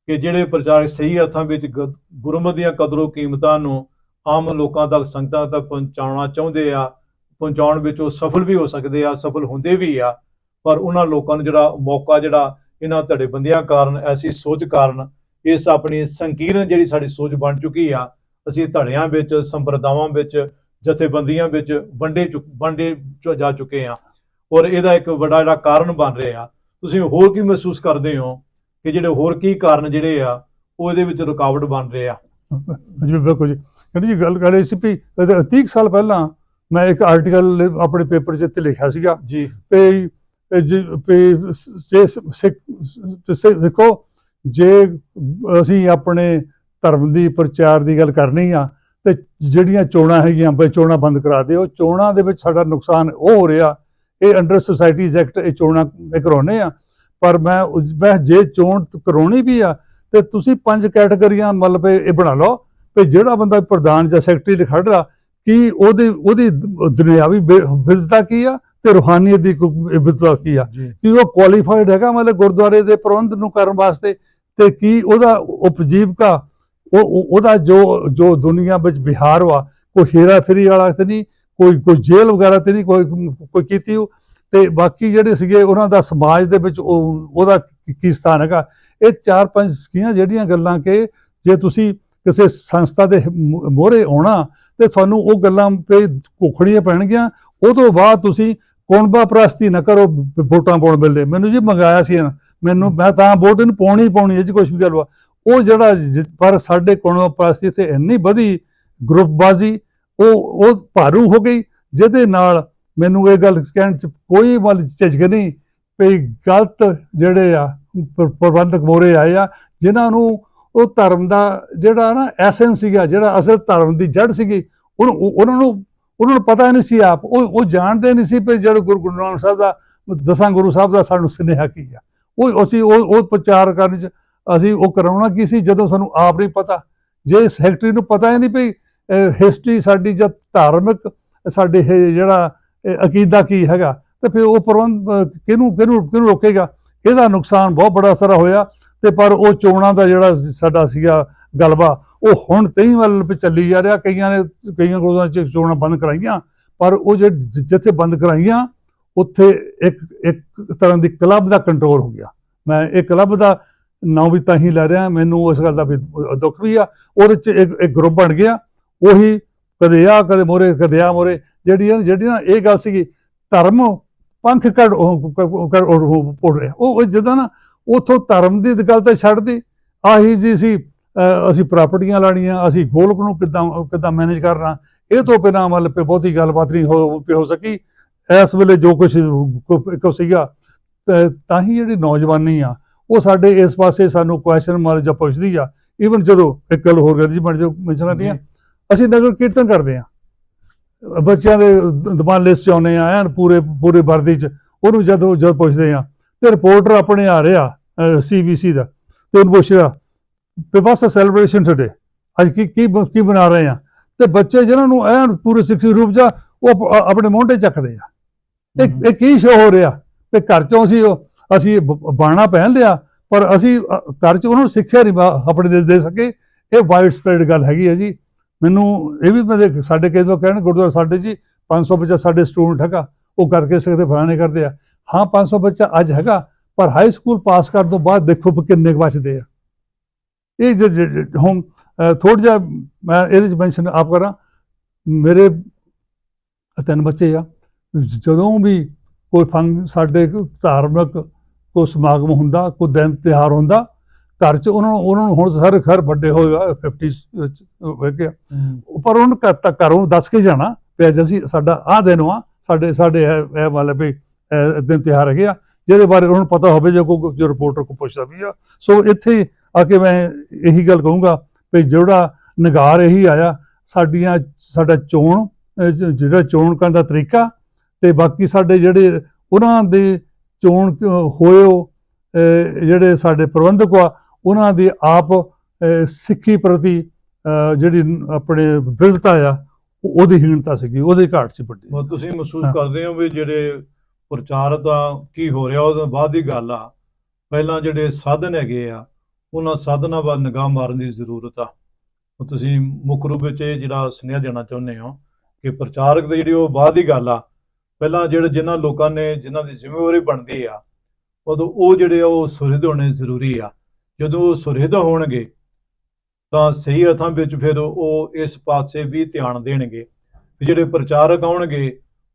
ਕਿ ਜਿਹੜੇ ਪ੍ਰਚਾਰਕ ਸਹੀ ਅਰਥਾਂ ਵਿੱਚ ਗ- ਗੁਰਮਤਿ ਦੀਆਂ ਕਦਰੋ ਕੀਮਤਾਂ ਨੂੰ ਆਮ ਲੋਕਾਂ ਤੱਕ, ਸੰਗਤਾਂ ਤੱਕ ਪਹੁੰਚਾਉਣਾ ਚਾਹੁੰਦੇ ਆ, ਪਹੁੰਚਾਉਣ ਵਿੱਚ ਉਹ ਸਫਲ ਵੀ ਹੋ ਸਕਦੇ ਆ, ਸਫਲ ਹੁੰਦੇ ਵੀ ਆ, ਪਰ ਉਹਨਾਂ ਲੋਕਾਂ ਨੂੰ ਜਿਹੜਾ ਮੌਕਾ ਜਿਹੜਾ ਇਹਨਾਂ ਧੜੇਬੰਦੀਆਂ ਕਾਰਨ, ਐਸੀ ਸੋਚ ਕਾਰਨ, ਇਸ ਆਪਣੀ ਸੰਕੀਰਨ ਜਿਹੜੀ ਸਾਡੀ ਸੋਚ ਬਣ ਚੁੱਕੀ ਆ, ਅਸੀਂ ਧੜਿਆਂ ਵਿੱਚ, ਸੰਪਰਦਾਵਾਂ ਵਿੱਚ ਜਥੇਬੰਦੀਆਂ ਵਿੱਚ ਵੰਡੇ ਵੰਡੇ ਚ- ਜਾ ਚੁੱਕੇ ਆ ਔਰ ਇਹਦਾ ਇੱਕ ਵੱਡਾ ਜਿਹੜਾ ਕਾਰਨ ਬਣ ਰਿਹਾ। ਤੁਸੀਂ ਹੋਰ ਕੀ ਮਹਿਸੂਸ ਕਰਦੇ ਹੋ ਕਿ ਜਿਹੜੇ ਹੋਰ ਕੀ ਕਾਰਨ ਜਿਹੜੇ ਆ ਉਹ ਇਹਦੇ ਵਿੱਚ ਰੁਕਾਵਟ ਬਣ ਰਹੇ ਆ? ਜੀ ਬਿਲਕੁਲ ਜੀ। ਕਹਿੰਦੇ ਜੀ ਗੱਲ ਕਰ ਰਹੇ ਸੀ ਵੀ 30 ਸਾਲ ਪਹਿਲਾਂ ਮੈਂ ਇੱਕ ਆਰਟੀਕਲ ਆਪਣੇ ਪੇਪਰ 'ਚ ਇੱਥੇ ਲਿਖਿਆ ਸੀਗਾ ਜੀ। ਤੇ ਜੀ- ਦੇਖੋ ਜੇ ਅਸੀਂ ਆਪਣੇ ਧਰਮ ਦੀ ਪ੍ਰਚਾਰ ਦੀ ਗੱਲ ਕਰਨੀ ਆ ਤੇ ਜਿਹੜੀਆਂ ਚੋਣਾਂ ਹੈਗੀਆਂ ਬਈ ਚੋਣਾਂ ਬੰਦ ਕਰਾ ਦਿਓ ਚੋਣਾਂ ਦੇ ਵਿੱਚ ਸਾਡਾ ਨੁਕਸਾਨ ਉਹ ਹੋ ਰਿਹਾ ਇਹ ਅੰਡਰ ਸੁਸਾਇਟੀਜ਼ ਐਕਟ ਇਹ ਚੋਣਾਂ ਕਰਾਉਣੇ ਆ ਪਰ ਮੈਂ ਮੈਂ ਜੇ ਚੋਣ ਕਰਾਉਣੀ ਵੀ ਆ ਤੇ ਤੁਸੀਂ ਪੰਜ ਕੈਟਾਗਰੀਆਂ ਮਤਲਬ ਇਹ ਬਣਾ ਲਓ ਵੀ ਜਿਹੜਾ ਬੰਦਾ ਪ੍ਰਧਾਨ ਜਾਂ ਸੈਕਟਰੀ ਖੜ ਰਿਹਾ ਕੀ ਉਹਦੀ ਉਹਦੀ ਦੁਨਿਆਵੀ ਵਿਦਤਾ ਕੀ ਆ ਤੇ ਰੂਹਾਨੀਅਤ ਦੀ ਵਿਦਤਾ ਕੀ ਆ? ਕਿ ਉਹ ਕੁਆਲੀਫਾਈਡ ਹੈਗਾ ਮਤਲਬ ਗੁਰਦੁਆਰੇ ਦੇ ਪ੍ਰਬੰਧ ਨੂੰ ਕਰਨ ਵਾਸਤੇ ਤੇ ਕੀ ਉਹਦਾ ਉਪਜੀਵਕਾ ਉਹ ਉਹਦਾ ਜੋ ਜੋ ਦੁਨੀਆ ਵਿੱਚ ਵਿਹਾਰ ਵਾ, ਕੋਈ ਹੇਰਾ ਫੇਰੀ ਵਾਲਾ ਤੇ ਨਹੀਂ, ਕੋਈ ਕੋਈ ਜੇਲ੍ਹ ਵਗੈਰਾ ਤੇ ਨਹੀਂ, ਕੋਈ ਕੋਈ ਕੀਤੀ ਉਹ। ਤੇ ਬਾਕੀ ਜਿਹੜੇ ਸੀਗੇ ਉਹਨਾਂ ਦਾ ਸਮਾਜ ਦੇ ਵਿੱਚ ਉਹ ਉਹਦਾ ਕੀ ਸਥਾਨ ਹੈਗਾ। ਇਹ ਚਾਰ ਪੰਜ ਸੀਗੀਆਂ ਜਿਹੜੀਆਂ ਗੱਲਾਂ ਕਿ ਜੇ ਤੁਸੀਂ ਕਿਸੇ ਸੰਸਥਾ ਦੇ ਮੋਹਰੇ ਆਉਣਾ ਤੇ ਤੁਹਾਨੂੰ ਉਹ ਗੱਲਾਂ ਤੇ ਕੋਖੜੀਆਂ ਪੈਣਗੀਆਂ ਉਹ ਤੋਂ ਬਾਅਦ ਤੁਸੀਂ ਕੌਣਬਾ ਪ੍ਰਸਤੀ ਨਾ ਕਰੋ ਵੋਟਾਂ ਪਾਉਣ ਵੇਲੇ। ਮੈਨੂੰ ਜੀ ਮੰਗਾਇਆ ਸੀ ਇਹਨਾਂ। ਮੈਨੂੰ ਮੈਂ ਤਾਂ ਵੋਟ ਇਹਨੂੰ ਪਾਉਣੀ ਪਾਉਣੀ ਇਹ ਜੀ ਕੁਝ ਵੀ ਗੱਲ ਵਾ। ਉਹ ਜਿਹੜਾ ਜਿ- ਪਰ ਸਾਡੇ ਕੋਲੋਂ ਪ੍ਰਸਤੀ ਤੇ ਇੰਨੀ ਵਧੀ ਗਰੁੱਪਬਾਜ਼ੀ, ਉਹ ਉਹ ਭਾਰੂ ਹੋ ਗਈ, ਜਿਹਦੇ ਨਾਲ ਮੈਨੂੰ ਇਹ ਗੱਲ ਕਹਿਣ ਚ ਕੋਈ ਵੱਲ ਝਿਜਕ ਨਹੀਂ ਵੀ ਗਲਤ ਜਿਹੜੇ ਆ ਪ੍ਰਬੰਧਕ ਮੋਰੇ ਆਏ ਆ, ਜਿਨ੍ਹਾਂ ਨੂੰ ਉਹ ਧਰਮ ਦਾ ਜਿਹੜਾ ਨਾ ਐਸੈਂਸ ਸੀਗਾ, ਜਿਹੜਾ ਅਸਲ ਧਰਮ ਦੀ ਜੜ ਸੀਗੀ ਉਹ- ਉਹਨਾਂ ਨੂੰ ਉਹਨਾਂ ਨੂੰ ਪਤਾ ਨਹੀਂ ਸੀ ਆਪ, ਉਹ ਉਹ ਜਾਣਦੇ ਨਹੀਂ ਸੀ ਵੀ ਜਿਹੜਾ ਗੁਰੂ ਗੁਰੂ ਨਾਨਕ ਸਾਹਿਬ ਦਾ, ਦਸਾਂ ਗੁਰੂ ਸਾਹਿਬ ਦਾ ਸਾਨੂੰ ਸੁਨੇਹਾ ਕੀ ਆ। ਉਹ, ਅਸੀਂ ਉਹ ਉਹ ਪ੍ਰਚਾਰ ਕਰਨ ਚ ਅਸੀਂ ਉਹ ਕਰਾਉਣਾ ਕੀ ਸੀ? ਜਦੋਂ ਸਾਨੂੰ ਆਪ ਨਹੀਂ ਪਤਾ। ਜੇ ਸੈਕਟਰੀ ਨੂੰ ਪਤਾ ਹੀ ਨਹੀਂ ਵੀ ਹਿਸਟਰੀ ਸਾਡੀ ਜਾਂ ਧਾਰਮਿਕ, ਸਾਡੇ ਜਿਹੜਾ ਅਕੀਦਾ ਕੀ ਹੈਗਾ, ਤੇ ਫਿਰ ਉਹ ਪ੍ਰਬੰਧ ਕਿਹਨੂੰ ਕਿਹਨੂੰ ਕਿਹਨੂੰ ਰੋਕੇਗਾ? ਇਹਦਾ ਨੁਕਸਾਨ ਬਹੁਤ ਬੜਾ ਸਾਰਾ ਹੋਇਆ। ਤੇ ਪਰ ਉਹ ਚੋਣਾਂ ਦਾ ਜਿਹੜਾ ਸਾਡਾ ਸੀਗਾ ਗਲਬਾ, ਉਹ ਹੁਣ ਤੇਈ ਵੱਲ ਵੀ ਚੱਲੀ ਜਾ ਰਿਹਾ। ਕਈਆਂ ਨੇ, ਕਈਆਂ ਕੋਲੋਂ ਚ ਚੋਣਾਂ ਬੰਦ ਕਰਾਈਆਂ। ਪਰ ਉਹ ਜਿਹੜੇ ਜਿੱਥੇ ਬੰਦ ਕਰਾਈਆਂ, ਉੱਥੇ ਇੱਕ ਇੱਕ ਤਰ੍ਹਾਂ ਦੀ ਕਲੱਬ ਦਾ ਕੰਟਰੋਲ ਹੋ ਗਿਆ। ਮੈਂ ਇਹ ਕਲੱਬ ਦਾ ਨਾਂ ਵੀ ਤਾਂ ਹੀ ਲੈ ਰਿਹਾ, ਮੈਨੂੰ ਉਸ ਗੱਲ ਦਾ ਵੀ ਦੁੱਖ ਵੀ ਆ, ਉਹਦੇ ਚ ਇੱਕ ਇੱਕ ਗਰੁੱਪ ਬਣ ਗਿਆ, ਉਹੀ ਕਦੇ ਆ ਕਦੇ ਮੋਰੇ, ਕਦੇ ਆ ਮੋਰੇ ਜਿਹੜੀਆਂ ਜਿਹੜੀਆਂ ਇਹ ਗੱਲ ਸੀਗੀ, ਧਰਮ ਪੰਥ ਕੱਢ ਉਹ- ਰਿਹਾ। ਉਹ ਉਹ ਜਦੋਂ ਨਾ ਉਥੋਂ ਧਰਮ ਦੀ ਗੱਲ ਤਾਂ ਛੱਡਦੀ ਆਹੀ ਜੀ ਸੀ ਅਸੀਂ ਪ੍ਰਾਪਰਟੀਆਂ ਲਾਣੀਆਂ ਅਸੀਂ ਗੋਲਕ ਨੂੰ ਕਿੱਦਾਂ ਕਿੱਦਾਂ ਮੈਨੇਜ ਕਰਨਾ, ਇਹ ਤੋਂ ਬਿਨਾਂ ਮਤਲਬ ਕਿ ਬਹੁਤੀ ਗੱਲਬਾਤ ਨਹੀਂ ਹੋ ਹੋ ਸਕੀ। ਇਸ ਵੇਲੇ ਜੋ ਕੁਝ ਕੋ ਸੀਗਾ ਤਾਂ ਹੀ ਜਿਹੜੀ ਨੌਜਵਾਨੀ ਆ ਉਹ ਸਾਡੇ ਇਸ ਪਾਸੇ ਸਾਨੂੰ ਕੁਐਸਚਨ ਮਾਰ ਜਾਂ ਪੁੱਛਦੀ ਆ। ਈਵਨ ਜਦੋਂ ਇੱਕ ਗੱਲ ਹੋਰ ਗੱਲ ਜੀ ਬਣ ਜੋ ਮੈਂਸ਼ਨ ਕਰਦੀ ਆ ਅਸੀਂ ਨਗਰ ਕੀਰਤਨ ਕਰਦੇ ਆ। ਬੱਚਿਆਂ ਦੇ ਦਮਾਨ ਲਿਸਟ ਚ ਆਉਨੇ ਆ ਐਨ ਪੂਰੇ ਪੂਰੇ ਵਰਦੀ ਚ। ਉਹਨੂੰ ਜਦੋਂ ਜਦ ਪੁੱਛਦੇ ਆ ਤੇ ਰਿਪੋਰਟਰ ਆਪਣੇ ਆ ਰਿਹਾ ਸੀਬੀਸੀ ਦਾ। ਤੇ ਉਹਨੂੰ ਪੁੱਛ ਰਿਹਾ ਤੇ ਬਸ ਸੈਲੀਬ੍ਰੇਸ਼ਨ ਟੁਡੇ ਅੱਜ ਕੀ ਕੀ ਕੀ ਬਣਾ ਰਹੇ ਆ? ਤੇ ਬੱਚੇ ਜਿਹਨਾਂ ਨੂੰ ਐਨ ਪੂਰੇ ਸਿੱਖੀ ਰੂਪ ਚ ਉਹ ਆਪ- ਆਪਣੇ ਮੋਢੇ ਚੱਕਦੇ ਆ। ਇਹ ਕੀ ਸ਼ੋ ਹੋ ਰਿਹਾ? ਤੇ ਘਰ ਚੋਂ ਅਸੀਂ ਉਹ- ਅਸੀਂ ਬ- ਬਾਣਾ ਪਹਿਨ ਲਿਆ, ਪਰ ਅਸੀਂ ਘਰ ਚ ਉਹਨਾਂ ਨੂੰ ਸਿੱਖਿਆ ਨਹੀਂ ਆਪਣੇ ਦੇ ਦੇ ਸਕੇ। ਇਹ ਵਾਈਡ ਸਪਰੈਡ ਗੱਲ ਹੈਗੀ ਹੈ ਜੀ। ਮੈਨੂੰ ਇਹ ਵੀ ਮੈਂ ਦੇਖ, ਸਾਡੇ ਕਈ ਵਾਰ ਕਹਿਣ, ਗੁਰਦੁਆਰਾ ਸਾਡੇ ਜੀ 500 ਬੱਚਾ ਸਾਡੇ ਸਟੂਡੈਂਟ ਹੈਗਾ, ਉਹ ਕਰਕੇ ਸਕਦੇ ਫਲਾਣੇ ਕਰਦੇ ਆ। ਹਾਂ 500 ਬੱਚਾ ਅੱਜ ਹੈਗਾ, ਪਰ ਹਾਈ ਸਕੂਲ ਪਾਸ ਕਰਨ ਤੋਂ ਬਾਅਦ ਦੇਖੋ ਕਿੰਨੇ ਕੁ ਬਚਦੇ ਆ। ਇਹ ਜ- ਜ- ਹੁਣ ਥੋੜਾ ਜਿਹਾ ਮੈਂ ਇਹਦੇ ਚ ਮੈਂਸ਼ਨ ਆਪ ਕਰਾਂ। ਮੇਰੇ ਤਿੰਨ ਬੱਚੇ ਆ। ਜਦੋਂ ਵੀ ਕੋਈ ਫੰਗ ਸਾਡੇ ਧਾਰਮਿਕ ਕੋਈ ਸਮਾਗਮ ਹੁੰਦਾ ਕੋਈ ਦਿਨ ਤਿਉਹਾਰ ਹੁੰਦਾ ਘਰ ਚ ਉਹਨਾਂ ਨੂੰ ਉਹਨਾਂ ਨੂੰ ਹੁਣ ਸਾਰੇ ਘਰ ਵੱਡੇ ਹੋਏ ਆ 50 ਵਿੱਚ ਹੋ ਗਏ ਆ। ਪਰ ਉਹਨੂੰ ਘਰ ਤੱਕ ਘਰੋਂ ਦੱਸ ਕੇ ਜਾਣਾ ਅੱਜ ਅਸੀਂ ਸਾਡਾ ਆਹ ਦਿਨ ਆ ਸਾਡੇ ਸਾਡੇ ਇਹ ਵਾਲੇ ਵੀ ਦਿਨ ਤਿਉਹਾਰ ਹੈਗੇ ਆ ਜਿਹਦੇ ਬਾਰੇ ਉਹਨਾਂ ਨੂੰ ਪਤਾ ਹੋਵੇ ਜੇ ਕੋਈ ਜੋ ਰਿਪੋਰਟਰ ਕੋ ਪੁੱਛਦਾ ਵੀ ਆ। ਸੋ ਇੱਥੇ ਆ ਕੇ ਮੈਂ ਇਹੀ ਗੱਲ ਕਹੂੰਗਾ ਵੀ ਜਿਹੜਾ ਨਿਗਾਰ ਇਹੀ ਆਇਆ ਸਾਡੀਆਂ ਸਾਡਾ ਚੋਣ ਜਿਹੜਾ ਚੋਣ ਕਰਨ ਦਾ ਤਰੀਕਾ ਤੇ ਬਾਕੀ ਸਾਡੇ ਜਿਹੜੇ ਉਹਨਾਂ ਦੇ ਚੋਣ ਉਹ, ਅਹ ਜਿਹੜੇ ਸਾਡੇ ਪ੍ਰਬੰਧਕ ਆ ਉਹਨਾਂ ਦੀ ਆਪ ਸਿੱਖੀ ਪ੍ਰਤੀ ਜਿਹੜੀ ਆਪਣੇ ਵਿਰਧਤਾ ਆ ਉਹ- ਉਹਦੀ ਹੀਣਤਾ ਸੀਗੀ ਉਹਦੀ ਘਾਟ ਸੀ ਵੱਡੀ। ਤੁਸੀਂ ਮਹਿਸੂਸ। ਕਰਦੇ ਹੋ ਵੀ ਜਿਹੜੇ ਪ੍ਰਚਾਰ ਦਾ ਕੀ ਹੋ ਰਿਹਾ ਉਹਦੇ ਬਾਅਦ ਦੀ ਗੱਲ ਆ। ਪਹਿਲਾਂ ਜਿਹੜੇ ਸਾਧਨ ਹੈਗੇ ਆ ਉਹਨਾਂ ਸਾਧਨਾਂ ਵੱਲ ਨਿਗਾਹ ਮਾਰਨ ਦੀ ਜ਼ਰੂਰਤ ਆ। ਉਹ ਤੁਸੀਂ ਮੁੱਖ ਰੂਪ ਵਿੱਚ ਇਹ ਜਿਹੜਾ ਸੁਨੇਹਾ ਦੇਣਾ ਚਾਹੁੰਦੇ ਹੋ ਕਿ ਪ੍ਰਚਾਰਕ ਦੀ ਜਿਹੜੀ ਉਹ ਬਾਅਦ ਦੀ ਗੱਲ ਆ ਪਹਿਲਾਂ ਜਿਹੜੇ ਜਿਨ੍ਹਾਂ ਲੋਕਾਂ ਨੇ, ਜਿਨ੍ਹਾਂ ਦੀ ਜ਼ਿੰਮੇਵਾਰੀ ਬਣਦੀ ਆ, ਉਦੋਂ ਉਹ ਜਿਹੜੇ ਆ, ਉਹ ਸੁਹਿਰਦ ਹੋਣੇ ਜ਼ਰੂਰੀ ਆ। ਜਦੋਂ ਉਹ ਸੁਹਿਰਦ ਹੋਣਗੇ, ਤਾਂ ਸਹੀ ਅਰਥਾਂ ਵਿੱਚ ਫਿਰ ਉਹ ਇਸ ਪਾਸੇ ਵੀ ਧਿਆਨ ਦੇਣਗੇ। ਜਿਹੜੇ ਪ੍ਰਚਾਰਕ ਆਉਣਗੇ,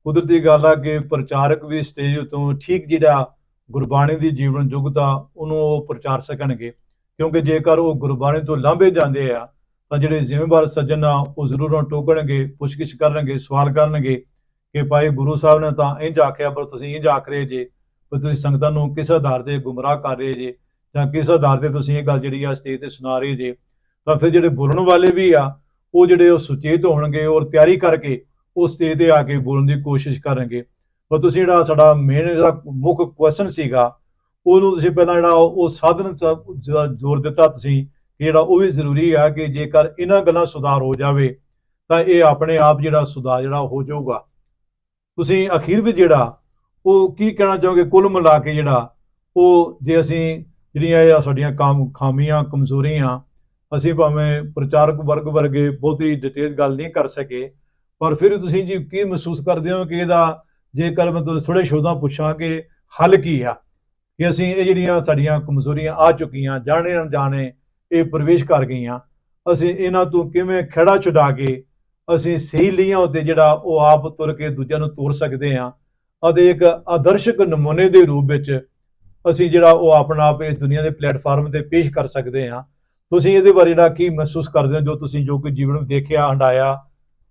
ਕੁਦਰਤੀ ਗੱਲ ਆ ਕਿ ਪ੍ਰਚਾਰਕ ਵੀ ਸਟੇਜ ਤੋਂ ਠੀਕ ਜਿਹੜਾ ਗੁਰਬਾਣੀ ਦੀ ਜੀਵਨ ਯੁਗਤਾ ਉਹਨੂੰ ਉਹ ਪ੍ਰਚਾਰ ਸਕਣਗੇ। ਕਿਉਂਕਿ ਜੇਕਰ ਉਹ ਗੁਰਬਾਣੀ ਤੋਂ ਲਾਂਭੇ ਜਾਂਦੇ ਆ, ਤਾਂ ਜਿਹੜੇ ਜ਼ਿੰਮੇਵਾਰ ਸੱਜਣ ਆ, ਉਹ ਜ਼ਰੂਰ ਉਹਨੂੰ ਟੋਕਣਗੇ, ਪੁੱਛਗਿੱਛ ਕਰਨਗੇ, ਸਵਾਲ ਕਰਨਗੇ। ਕਿ ਭਾਈ ਗੁਰੂ ਸਾਹਿਬ ਨੇ ਤਾਂ ਇੰਜ ਆਖਿਆ, ਪਰ ਤੁਸੀਂ ਇੰਜ ਆਖ ਰਹੇ ਜੇ ਪਰ ਤੁਸੀਂ ਸੰਗਤਾਂ ਨੂੰ ਕਿਸ ਆਧਾਰ ਤੇ ਗੁੰਮਰਾਹ ਕਰ ਰਹੇ ਜੇ, ਜਾਂ ਕਿਸ ਆਧਾਰ ਤੇ ਤੁਸੀਂ ਇਹ ਗੱਲ ਜਿਹੜੀ ਆ ਸਟੇਜ ਤੇ ਸੁਣਾ ਰਹੇ ਜੇ, ਤਾਂ ਫਿਰ ਜਿਹੜੇ ਬੋਲਣ ਵਾਲੇ ਵੀ ਆ, ਉਹ ਜਿਹੜੇ ਉਹ ਸੁਚੇਤ ਹੋਣਗੇ ਔਰ ਤਿਆਰੀ ਕਰਕੇ ਉਹ ਸਟੇਜ ਤੇ ਆ ਕੇ ਬੋਲਣ ਦੀ ਕੋਸ਼ਿਸ਼ ਕਰਨਗੇ। ਪਰ ਤੁਸੀਂ ਜਿਹੜਾ ਸਾਡਾ ਮੇਨ ਜਿਹੜਾ ਮੁੱਖ ਕੁਐਸਚਨ ਸੀਗਾ, ਉਹਨੂੰ ਤੁਸੀਂ ਪਹਿਲਾਂ ਜਿਹੜਾ ਉਹ ਸਾਧਨ ਜ਼ੋਰ ਦਿੱਤਾ ਤੁਸੀਂ, ਕਿ ਜਿਹੜਾ ਉਹ ਵੀ ਜ਼ਰੂਰੀ ਆ ਕਿ ਜੇਕਰ ਇਹਨਾਂ ਗੱਲਾਂ ਸੁਧਾਰ ਹੋ ਜਾਵੇ, ਤਾਂ ਇਹ ਆਪਣੇ ਆਪ ਜਿਹੜਾ ਸੁਧਾਰ ਜਿਹੜਾ ਹੋ ਜਾਊਗਾ। ਤੁਸੀਂ ਅਖੀਰ ਵਿੱਚ ਜਿਹੜਾ ਉਹ ਕੀ ਕਹਿਣਾ ਚਾਹੋਗੇ? ਕੁੱਲ ਮਿਲਾ ਕੇ ਜਿਹੜਾ ਉਹ ਜੇ ਅਸੀਂ ਜਿਹੜੀਆਂ ਇਹ ਸਾਡੀਆਂ ਕਾਮ, ਖਾਮੀਆਂ, ਕਮਜ਼ੋਰੀਆਂ, ਅਸੀਂ ਭਾਵੇਂ ਪ੍ਰਚਾਰਕ ਵਰਗ ਵਰਗੇ ਬਹੁਤੀ ਡਿਟੇਲ ਗੱਲ ਨਹੀਂ ਕਰ ਸਕੇ, ਪਰ ਫਿਰ ਤੁਸੀਂ ਜੀ ਕੀ ਮਹਿਸੂਸ ਕਰਦੇ ਹੋ ਕਿ ਇਹਦਾ ਜੇਕਰ ਮੈਂ ਤੁਹਾਨੂੰ ਥੋੜੇ ਸ਼ੋਧਾਂ ਪੁੱਛਾਂ ਕਿ ਹੱਲ ਕੀ ਆ? ਕਿ ਅਸੀਂ ਇਹ ਜਿਹੜੀਆਂ ਸਾਡੀਆਂ ਕਮਜ਼ੋਰੀਆਂ ਆ ਚੁੱਕੀਆਂ, ਜਾਣੇ ਅਣਜਾਣੇ ਇਹ ਪ੍ਰਵੇਸ਼ ਕਰ ਗਈਆਂ, ਅਸੀਂ ਇਹਨਾਂ ਤੋਂ ਕਿਵੇਂ ਖੜਾ ਛੁਡਾ ਕੇ ਅਸੀਂ ਸਹੀ ਲੀਹਾਂ ਉੱਤੇ ਜਿਹੜਾ ਉਹ ਆਪ ਤੁਰ ਕੇ ਦੂਜਿਆਂ ਨੂੰ ਤੋਰ ਸਕਦੇ ਹਾਂ। ਅਤੇ ਇੱਕ ਆਦਰਸ਼ਕ ਨਮੂਨੇ ਦੇ ਰੂਪ ਵਿੱਚ ਅਸੀਂ ਜਿਹੜਾ ਉਹ ਆਪਣਾ ਆਪ ਇਸ ਦੁਨੀਆ ਦੇ ਪਲੇਟਫਾਰਮ ਤੇ ਪੇਸ਼ ਕਰ ਸਕਦੇ ਹਾਂ। ਤੁਸੀਂ ਇਹਦੇ ਬਾਰੇ ਜਿਹੜਾ ਕੀ ਮਹਿਸੂਸ ਕਰਦੇ ਹੋ, ਜੋ ਤੁਸੀਂ ਜੋ ਕਿ ਜੀਵਨ ਵਿੱਚ ਦੇਖਿਆ ਹੰਡਾਇਆ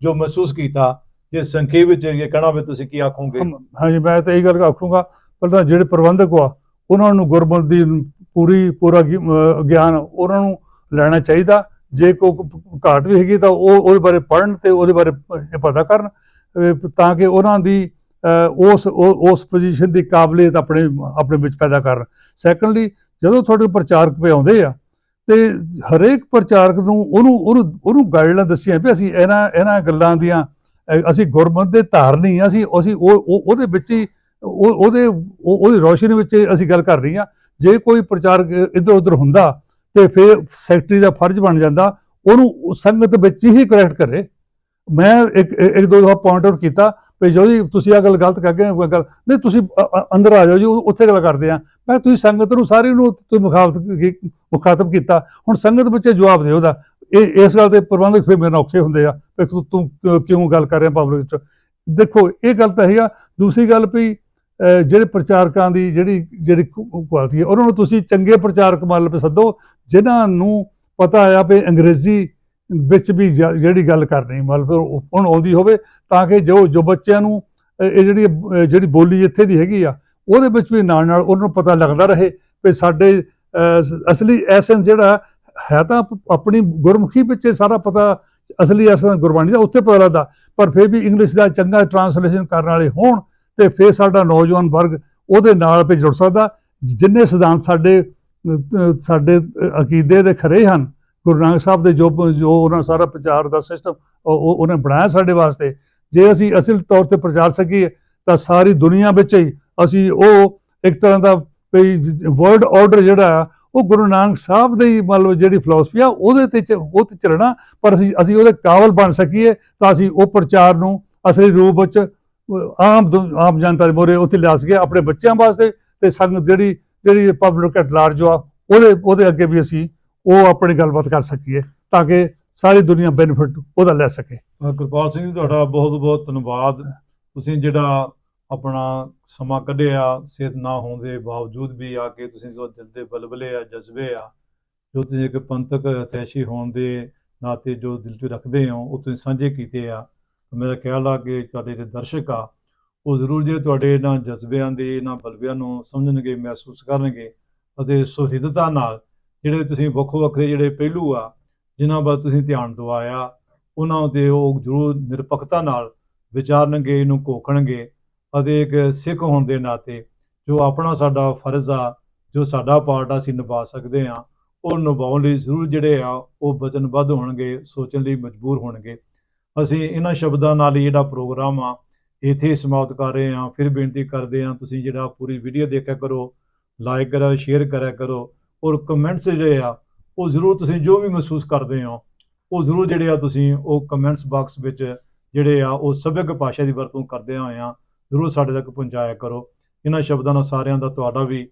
ਜੋ ਮਹਿਸੂਸ ਕੀਤਾ, ਜੇ ਸੰਖੇਪ ਵਿੱਚ ਇਹ ਕਹਿਣਾ ਹੋਵੇ ਤੁਸੀਂ ਕੀ ਆਖੋਗੇ? ਹਾਂਜੀ, ਮੈਂ ਤਾਂ ਇਹ ਗੱਲ ਆਖੂੰਗਾ ਪਹਿਲਾਂ ਜਿਹੜੇ ਪ੍ਰਬੰਧਕ ਆ, ਉਹਨਾਂ ਨੂੰ ਗੁਰਮਤਿ ਦੀ ਪੂਰੀ, ਪੂਰਾ ਗਿਆਨ ਉਹਨਾਂ ਨੂੰ ਲੈਣਾ ਚਾਹੀਦਾ। ਜੇ ਕੋਈ ਘਾਟ ਵੀ ਹੈਗੀ ਤਾਂ ਉਹ ਉਹਦੇ ਬਾਰੇ ਪੜ੍ਹਨ ਤੇ ਉਹਦੇ ਬਾਰੇ ਪਤਾ ਕਰਨ ਤਾਂ ਕਿ ਉਹਨਾਂ ਦੀ ਉਸ ਉਹ- ਉਸ ਪੋਜੀਸ਼ਨ ਦੀ ਕਾਬਲੀਅਤ ਆਪਣੇ ਆਪਣੇ ਵਿੱਚ ਪੈਦਾ ਕਰਨ। ਸੈਕੰਡਲੀ ਜਦੋਂ ਤੁਹਾਡੇ ਪ੍ਰਚਾਰਕ ਪੇ ਆਉਂਦੇ ਆ ਤੇ ਹਰੇਕ ਪ੍ਰਚਾਰਕ ਨੂੰ ਉਹਨੂੰ ਉਹਨੂੰ ਉਹਨੂੰ ਗਾਈਡਲਾਈਨ ਦੱਸੀਆਂ ਵੀ ਅਸੀਂ ਇਹਨਾਂ ਇਹਨਾਂ ਗੱਲਾਂ ਦੀਆਂ ਅਸੀਂ ਗੁਰਮਤ ਦੇ ਧਾਰਨੀ ਹਾਂ, ਅਸੀਂ ਅਸੀਂ ਉਹ ਉਹਦੇ ਵਿੱਚ ਹੀ ਉਹਦੇ ਉਹ- ਉਹਦੀ ਰੋਸ਼ਨੀ ਵਿੱਚ ਅਸੀਂ ਗੱਲ ਕਰ ਰਹੀ ਹਾਂ ਜੇ ਕੋਈ ਪ੍ਰਚਾਰਕ ਇੱਧਰ ਉੱਧਰ ਹੁੰਦਾ ਤੇ ਫਿਰ ਸੈਕਟਰੀ ਦਾ ਫਰਜ਼ ਬਣ ਜਾਂਦਾ, ਉਹਨੂੰ ਸੰਗਤ ਵਿੱਚ ਹੀ ਕਰੈਕਟ ਕਰੇ। ਮੈਂ ਇੱਕ ਇੱਕ ਦੋ ਦਫਾ ਪੁਆਇੰਟ ਆਊਟ ਕੀਤਾ ਵੀ ਜੋ ਜੀ ਤੁਸੀਂ ਆ ਗੱਲ ਗਲਤ ਕਰ ਗਏ ਗੱਲ ਨਹੀਂ, ਤੁਸੀਂ ਅੰਦਰ ਆ ਜਾਓ ਜੀ, ਉਹ- ਉੱਥੇ ਗੱਲ ਕਰਦੇ ਆ। ਮੈਂ ਤੁਸੀਂ ਸੰਗਤ ਨੂੰ ਸਾਰੀ ਨੂੰ ਤੁਸੀਂ ਮੁਖਾਤਬ ਕੀ- ਮੁਖਾਤਬ ਕੀਤਾ। ਹੁਣ ਸੰਗਤ ਵਿੱਚ ਜਵਾਬ ਦਿਓ ਉਹਦਾ। ਇਹ, ਇਸ ਗੱਲ ਤੇ ਪ੍ਰਬੰਧਕ ਫਿਰ ਮੇਰੇ ਨਾਲ ਔਖੇ ਹੁੰਦੇ ਆ। ਵੀ ਤੂੰ ਤੂੰ ਕਿਉਂ- ਗੱਲ ਕਰ ਰਿਹਾ ਪਬਲਿਕ ਚ ਦੇਖੋ, ਇਹ ਗੱਲ ਤਾਂ ਹੈ ਆ। ਦੂਸਰੀ ਗੱਲ ਵੀ ਜਿਹੜੇ ਪ੍ਰਚਾਰਕਾਂ ਦੀ ਜਿਹੜੀ ਜਿਹੜੀ ਕੁਆਲਿਟੀ ਹੈ, ਉਹਨਾਂ ਨੂੰ ਤੁਸੀਂ ਚੰਗੇ ਪ੍ਰਚਾਰਕ ਮੰਨ ਲਓ ਸੱਦੋ, ਜਿਨ੍ਹਾਂ ਨੂੰ ਪਤਾ ਆ ਵੀ ਅੰਗਰੇਜ਼ੀ ਵਿੱਚ ਵੀ ਜਿਹੜੀ ਗੱਲ ਕਰਨੀ, ਮਤਲਬ ਹੁਣ ਆਉਂਦੀ ਹੋਵੇ, ਤਾਂ ਕਿ ਜੋ ਜੋ ਬੱਚਿਆਂ ਨੂੰ ਇਹ ਜਿਹੜੀ ਜਿਹੜੀ ਬੋਲੀ ਇੱਥੇ ਦੀ ਹੈਗੀ ਆ, ਉਹਦੇ ਵਿੱਚ ਵੀ ਨਾਲ ਨਾਲ ਉਹਨਾਂ ਨੂੰ ਪਤਾ ਲੱਗਦਾ ਰਹੇ ਵੀ ਸਾਡੇ ਅਸਲੀ ਐਸੈਂਸ ਜਿਹੜਾ ਹੈ ਤਾਂ ਆਪਣੀ ਗੁਰਮੁਖੀ ਵਿੱਚ ਇਹ ਸਾਰਾ ਪਤਾ, ਅਸਲੀ ਐਸੈਂਸ ਗੁਰਬਾਣੀ ਦਾ ਉੱਥੇ ਪਤਾ ਲੱਗਦਾ, ਪਰ ਫਿਰ ਵੀ ਇੰਗਲਿਸ਼ ਦਾ ਚੰਗਾ ਟਰਾਂਸਲੇਸ਼ਨ ਕਰਨ ਵਾਲੇ ਹੋਣ ਤੇ ਫਿਰ ਸਾਡਾ ਨੌਜਵਾਨ ਵਰਗ ਉਹਦੇ ਨਾਲ ਵੀ ਜੁੜ ਸਕਦਾ। ਜਿੰਨੇ ਸਿਧਾਂਤ ਸਾਡੇ ਸਾਡੇ ਅਕੀਦੇ ਦੇ ਖਰੇ ਹਨ, ਗੁਰੂ ਨਾਨਕ ਸਾਹਿਬ ਦੇ ਜੋ ਜੋ ਉਹਨਾਂ ਸਾਰਾ ਪ੍ਰਚਾਰ ਦਾ ਸਿਸਟਮ ਉਹ ਉਹਨੇ ਬਣਾਇਆ ਸਾਡੇ ਵਾਸਤੇ। ਜੇ ਅਸੀਂ ਅਸਲ ਤੌਰ ਤੇ ਪ੍ਰਚਾਰ ਸਕੀਏ, ਤਾਂ ਸਾਰੀ ਦੁਨੀਆ ਵਿੱਚ ਹੀ ਅਸੀਂ ਉਹ ਇੱਕ ਤਰ੍ਹਾਂ ਦਾ ਵਰਲਡ ਆਰਡਰ ਜਿਹੜਾ ਆ ਉਹ ਗੁਰੂ ਨਾਨਕ ਸਾਹਿਬ ਦੇ ਹੀ ਮੰਨ ਜਿਹੜੀ ਫਿਲਾਸਫੀ ਆ, ਉਹਦੇ ਤੇ ਚ- ਉਹ ਤੇ ਚੱਲਣਾ। ਪਰ ਅਸੀਂ ਅਸੀਂ ਉਹਦੇ ਕਾਬਲ ਬਣ ਸਕੀਏ ਤਾਂ ਅਸੀਂ ਉਹ ਪ੍ਰਚਾਰ ਨੂੰ ਅਸਲੀ ਰੂਪ ਵਿੱਚ ਆਮ ਦੁ- ਆਮ ਜਨਤਾ ਦੇ ਮੋਰੇ ਉੱਥੇ ਲਿਆ ਸਕੀਏ ਆਪਣੇ ਬੱਚਿਆਂ ਵਾਸਤੇ ਤੇ ਸੰਗਤ ਜਿਹੜੀ ਜਿਹੜੀ ਪਬਲਿਕ ਐਟ ਲਾਰਜ ਆ, ਉਹਦੇ ਉਹਦੇ ਅੱਗੇ ਵੀ ਅਸੀਂ ਉਹ ਆਪਣੀ ਗੱਲਬਾਤ ਕਰ ਸਕੀਏ ਤਾਂ ਕਿ ਸਾਰੀ ਦੁਨੀਆ ਬੈਨੀਫਿਟ ਉਹਦਾ ਲੈ ਸਕੇ। ਗੁਰਪਾਲ ਸਿੰਘ ਜੀ, ਤੁਹਾਡਾ ਬਹੁਤ ਬਹੁਤ ਧੰਨਵਾਦ। ਤੁਸੀਂ ਜਿਹੜਾ ਆਪਣਾ ਸਮਾਂ ਕੱਢਿਆ, ਸਿਹਤ ਨਾ ਹੋਣ ਦੇ ਬਾਵਜੂਦ ਵੀ ਆ ਕੇ ਤੁਸੀਂ ਜੋ ਦਿਲ ਦੇ ਬਲਬਲੇ ਆ, ਜਜ਼ਬੇ ਆ, ਜੋ ਤੁਸੀਂ ਇੱਕ ਪੰਥਕ ਅਤੈਸ਼ੀ ਹੋਣ ਦੇ ਨਾਤੇ ਜੋ ਦਿਲ 'ਚ ਰੱਖਦੇ ਹੋ, ਉਹ ਤੁਸੀਂ ਸਾਂਝੇ ਕੀਤੇ ਆ। ਮੇਰਾ ਖਿਆਲ ਆ ਕਿ ਤੁਹਾਡੇ ਜਿਹੜੇ ਦਰਸ਼ਕ ਆ, ਉਹ ਜ਼ਰੂਰ ਜੇ ਤੁਹਾਡੇ ਇਹਨਾਂ ਜਜ਼ਬਿਆਂ ਦੇ, ਇਹਨਾਂ ਬਲਬਿਆਂ ਨੂੰ ਸਮਝਣਗੇ, ਮਹਿਸੂਸ ਕਰਨਗੇ ਅਤੇ ਸੁਹਿਰਦਤਾ ਨਾਲ ਜਿਹੜੇ ਤੁਸੀਂ ਵੱਖੋ ਵੱਖਰੇ ਜਿਹੜੇ ਪਹਿਲੂ ਆ, ਜਿਨ੍ਹਾਂ ਵੱਲ ਤੁਸੀਂ ਧਿਆਨ ਦਿਵਾਇਆ, ਉਹਨਾਂ ਉਤੇ ਉਹ ਜ਼ਰੂਰ ਨਿਰਪੱਖਤਾ ਨਾਲ ਵਿਚਾਰਨਗੇ, ਇਹਨੂੰ ਘੋਖਣਗੇ ਅਤੇ ਇੱਕ ਸਿੱਖ ਹੋਣ ਦੇ ਨਾਤੇ ਜੋ ਆਪਣਾ ਸਾਡਾ ਫਰਜ਼ ਆ, ਜੋ ਸਾਡਾ ਪਾਰਟ ਆ ਅਸੀਂ ਨਿਭਾ ਸਕਦੇ ਆ ਉਹ ਨਿਭਾਉਣ ਲਈ ਜ਼ਰੂਰ ਜਿਹੜੇ ਆ, ਉਹ ਵਚਨਬੱਧ ਹੋਣਗੇ, ਸੋਚਣ ਲਈ ਮਜਬੂਰ ਹੋਣਗੇ। ਅਸੀਂ ਇਹਨਾਂ ਸ਼ਬਦਾਂ ਨਾਲ ਹੀ ਜਿਹੜਾ ਪ੍ਰੋਗਰਾਮ ਆ ਇੱਥੇ ਸਮਾਪਤ ਕਰ ਰਹੇ ਹਾਂ। ਫਿਰ ਬੇਨਤੀ ਕਰਦੇ ਹਾਂ ਤੁਸੀਂ ਜਿਹੜਾ ਪੂਰੀ ਵੀਡੀਓ ਦੇਖਿਆ ਕਰੋ ਲਾਈਕ ਕਰਿਆ ਸ਼ੇਅਰ ਕਰਿਆ ਕਰੋ ਔਰ ਕਮੈਂਟਸ ਜਿਹੜੇ ਆ ਉਹ ਜ਼ਰੂਰ ਤੁਸੀਂ ਜੋ ਵੀ ਮਹਿਸੂਸ ਕਰਦੇ ਹੋ ਉਹ ਜ਼ਰੂਰ ਜਿਹੜੇ ਆ ਤੁਸੀਂ ਉਹ ਕਮੈਂਟਸ ਬਾਕਸ ਵਿੱਚ ਜਿਹੜੇ ਆ ਉਹ ਸਭਿਅਕ ਭਾਸ਼ਾ ਦੀ ਵਰਤੋਂ ਕਰਦੇ ਹੋਏ ਆ ਜ਼ਰੂਰ ਸਾਡੇ ਤੱਕ ਪਹੁੰਚਾਇਆ ਕਰੋ। ਇਹਨਾਂ ਸ਼ਬਦਾਂ ਨਾਲ ਸਾਰਿਆਂ ਦਾ ਤੁਹਾਡਾ ਵੀ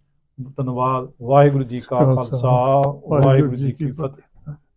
ਧੰਨਵਾਦ। ਵਾਹਿਗੁਰੂ ਜੀ ਕਾ ਖਾਲਸਾ ਵਾਹਿਗੁਰੂ ਜੀ ਕੀ ਫਤਿਹ।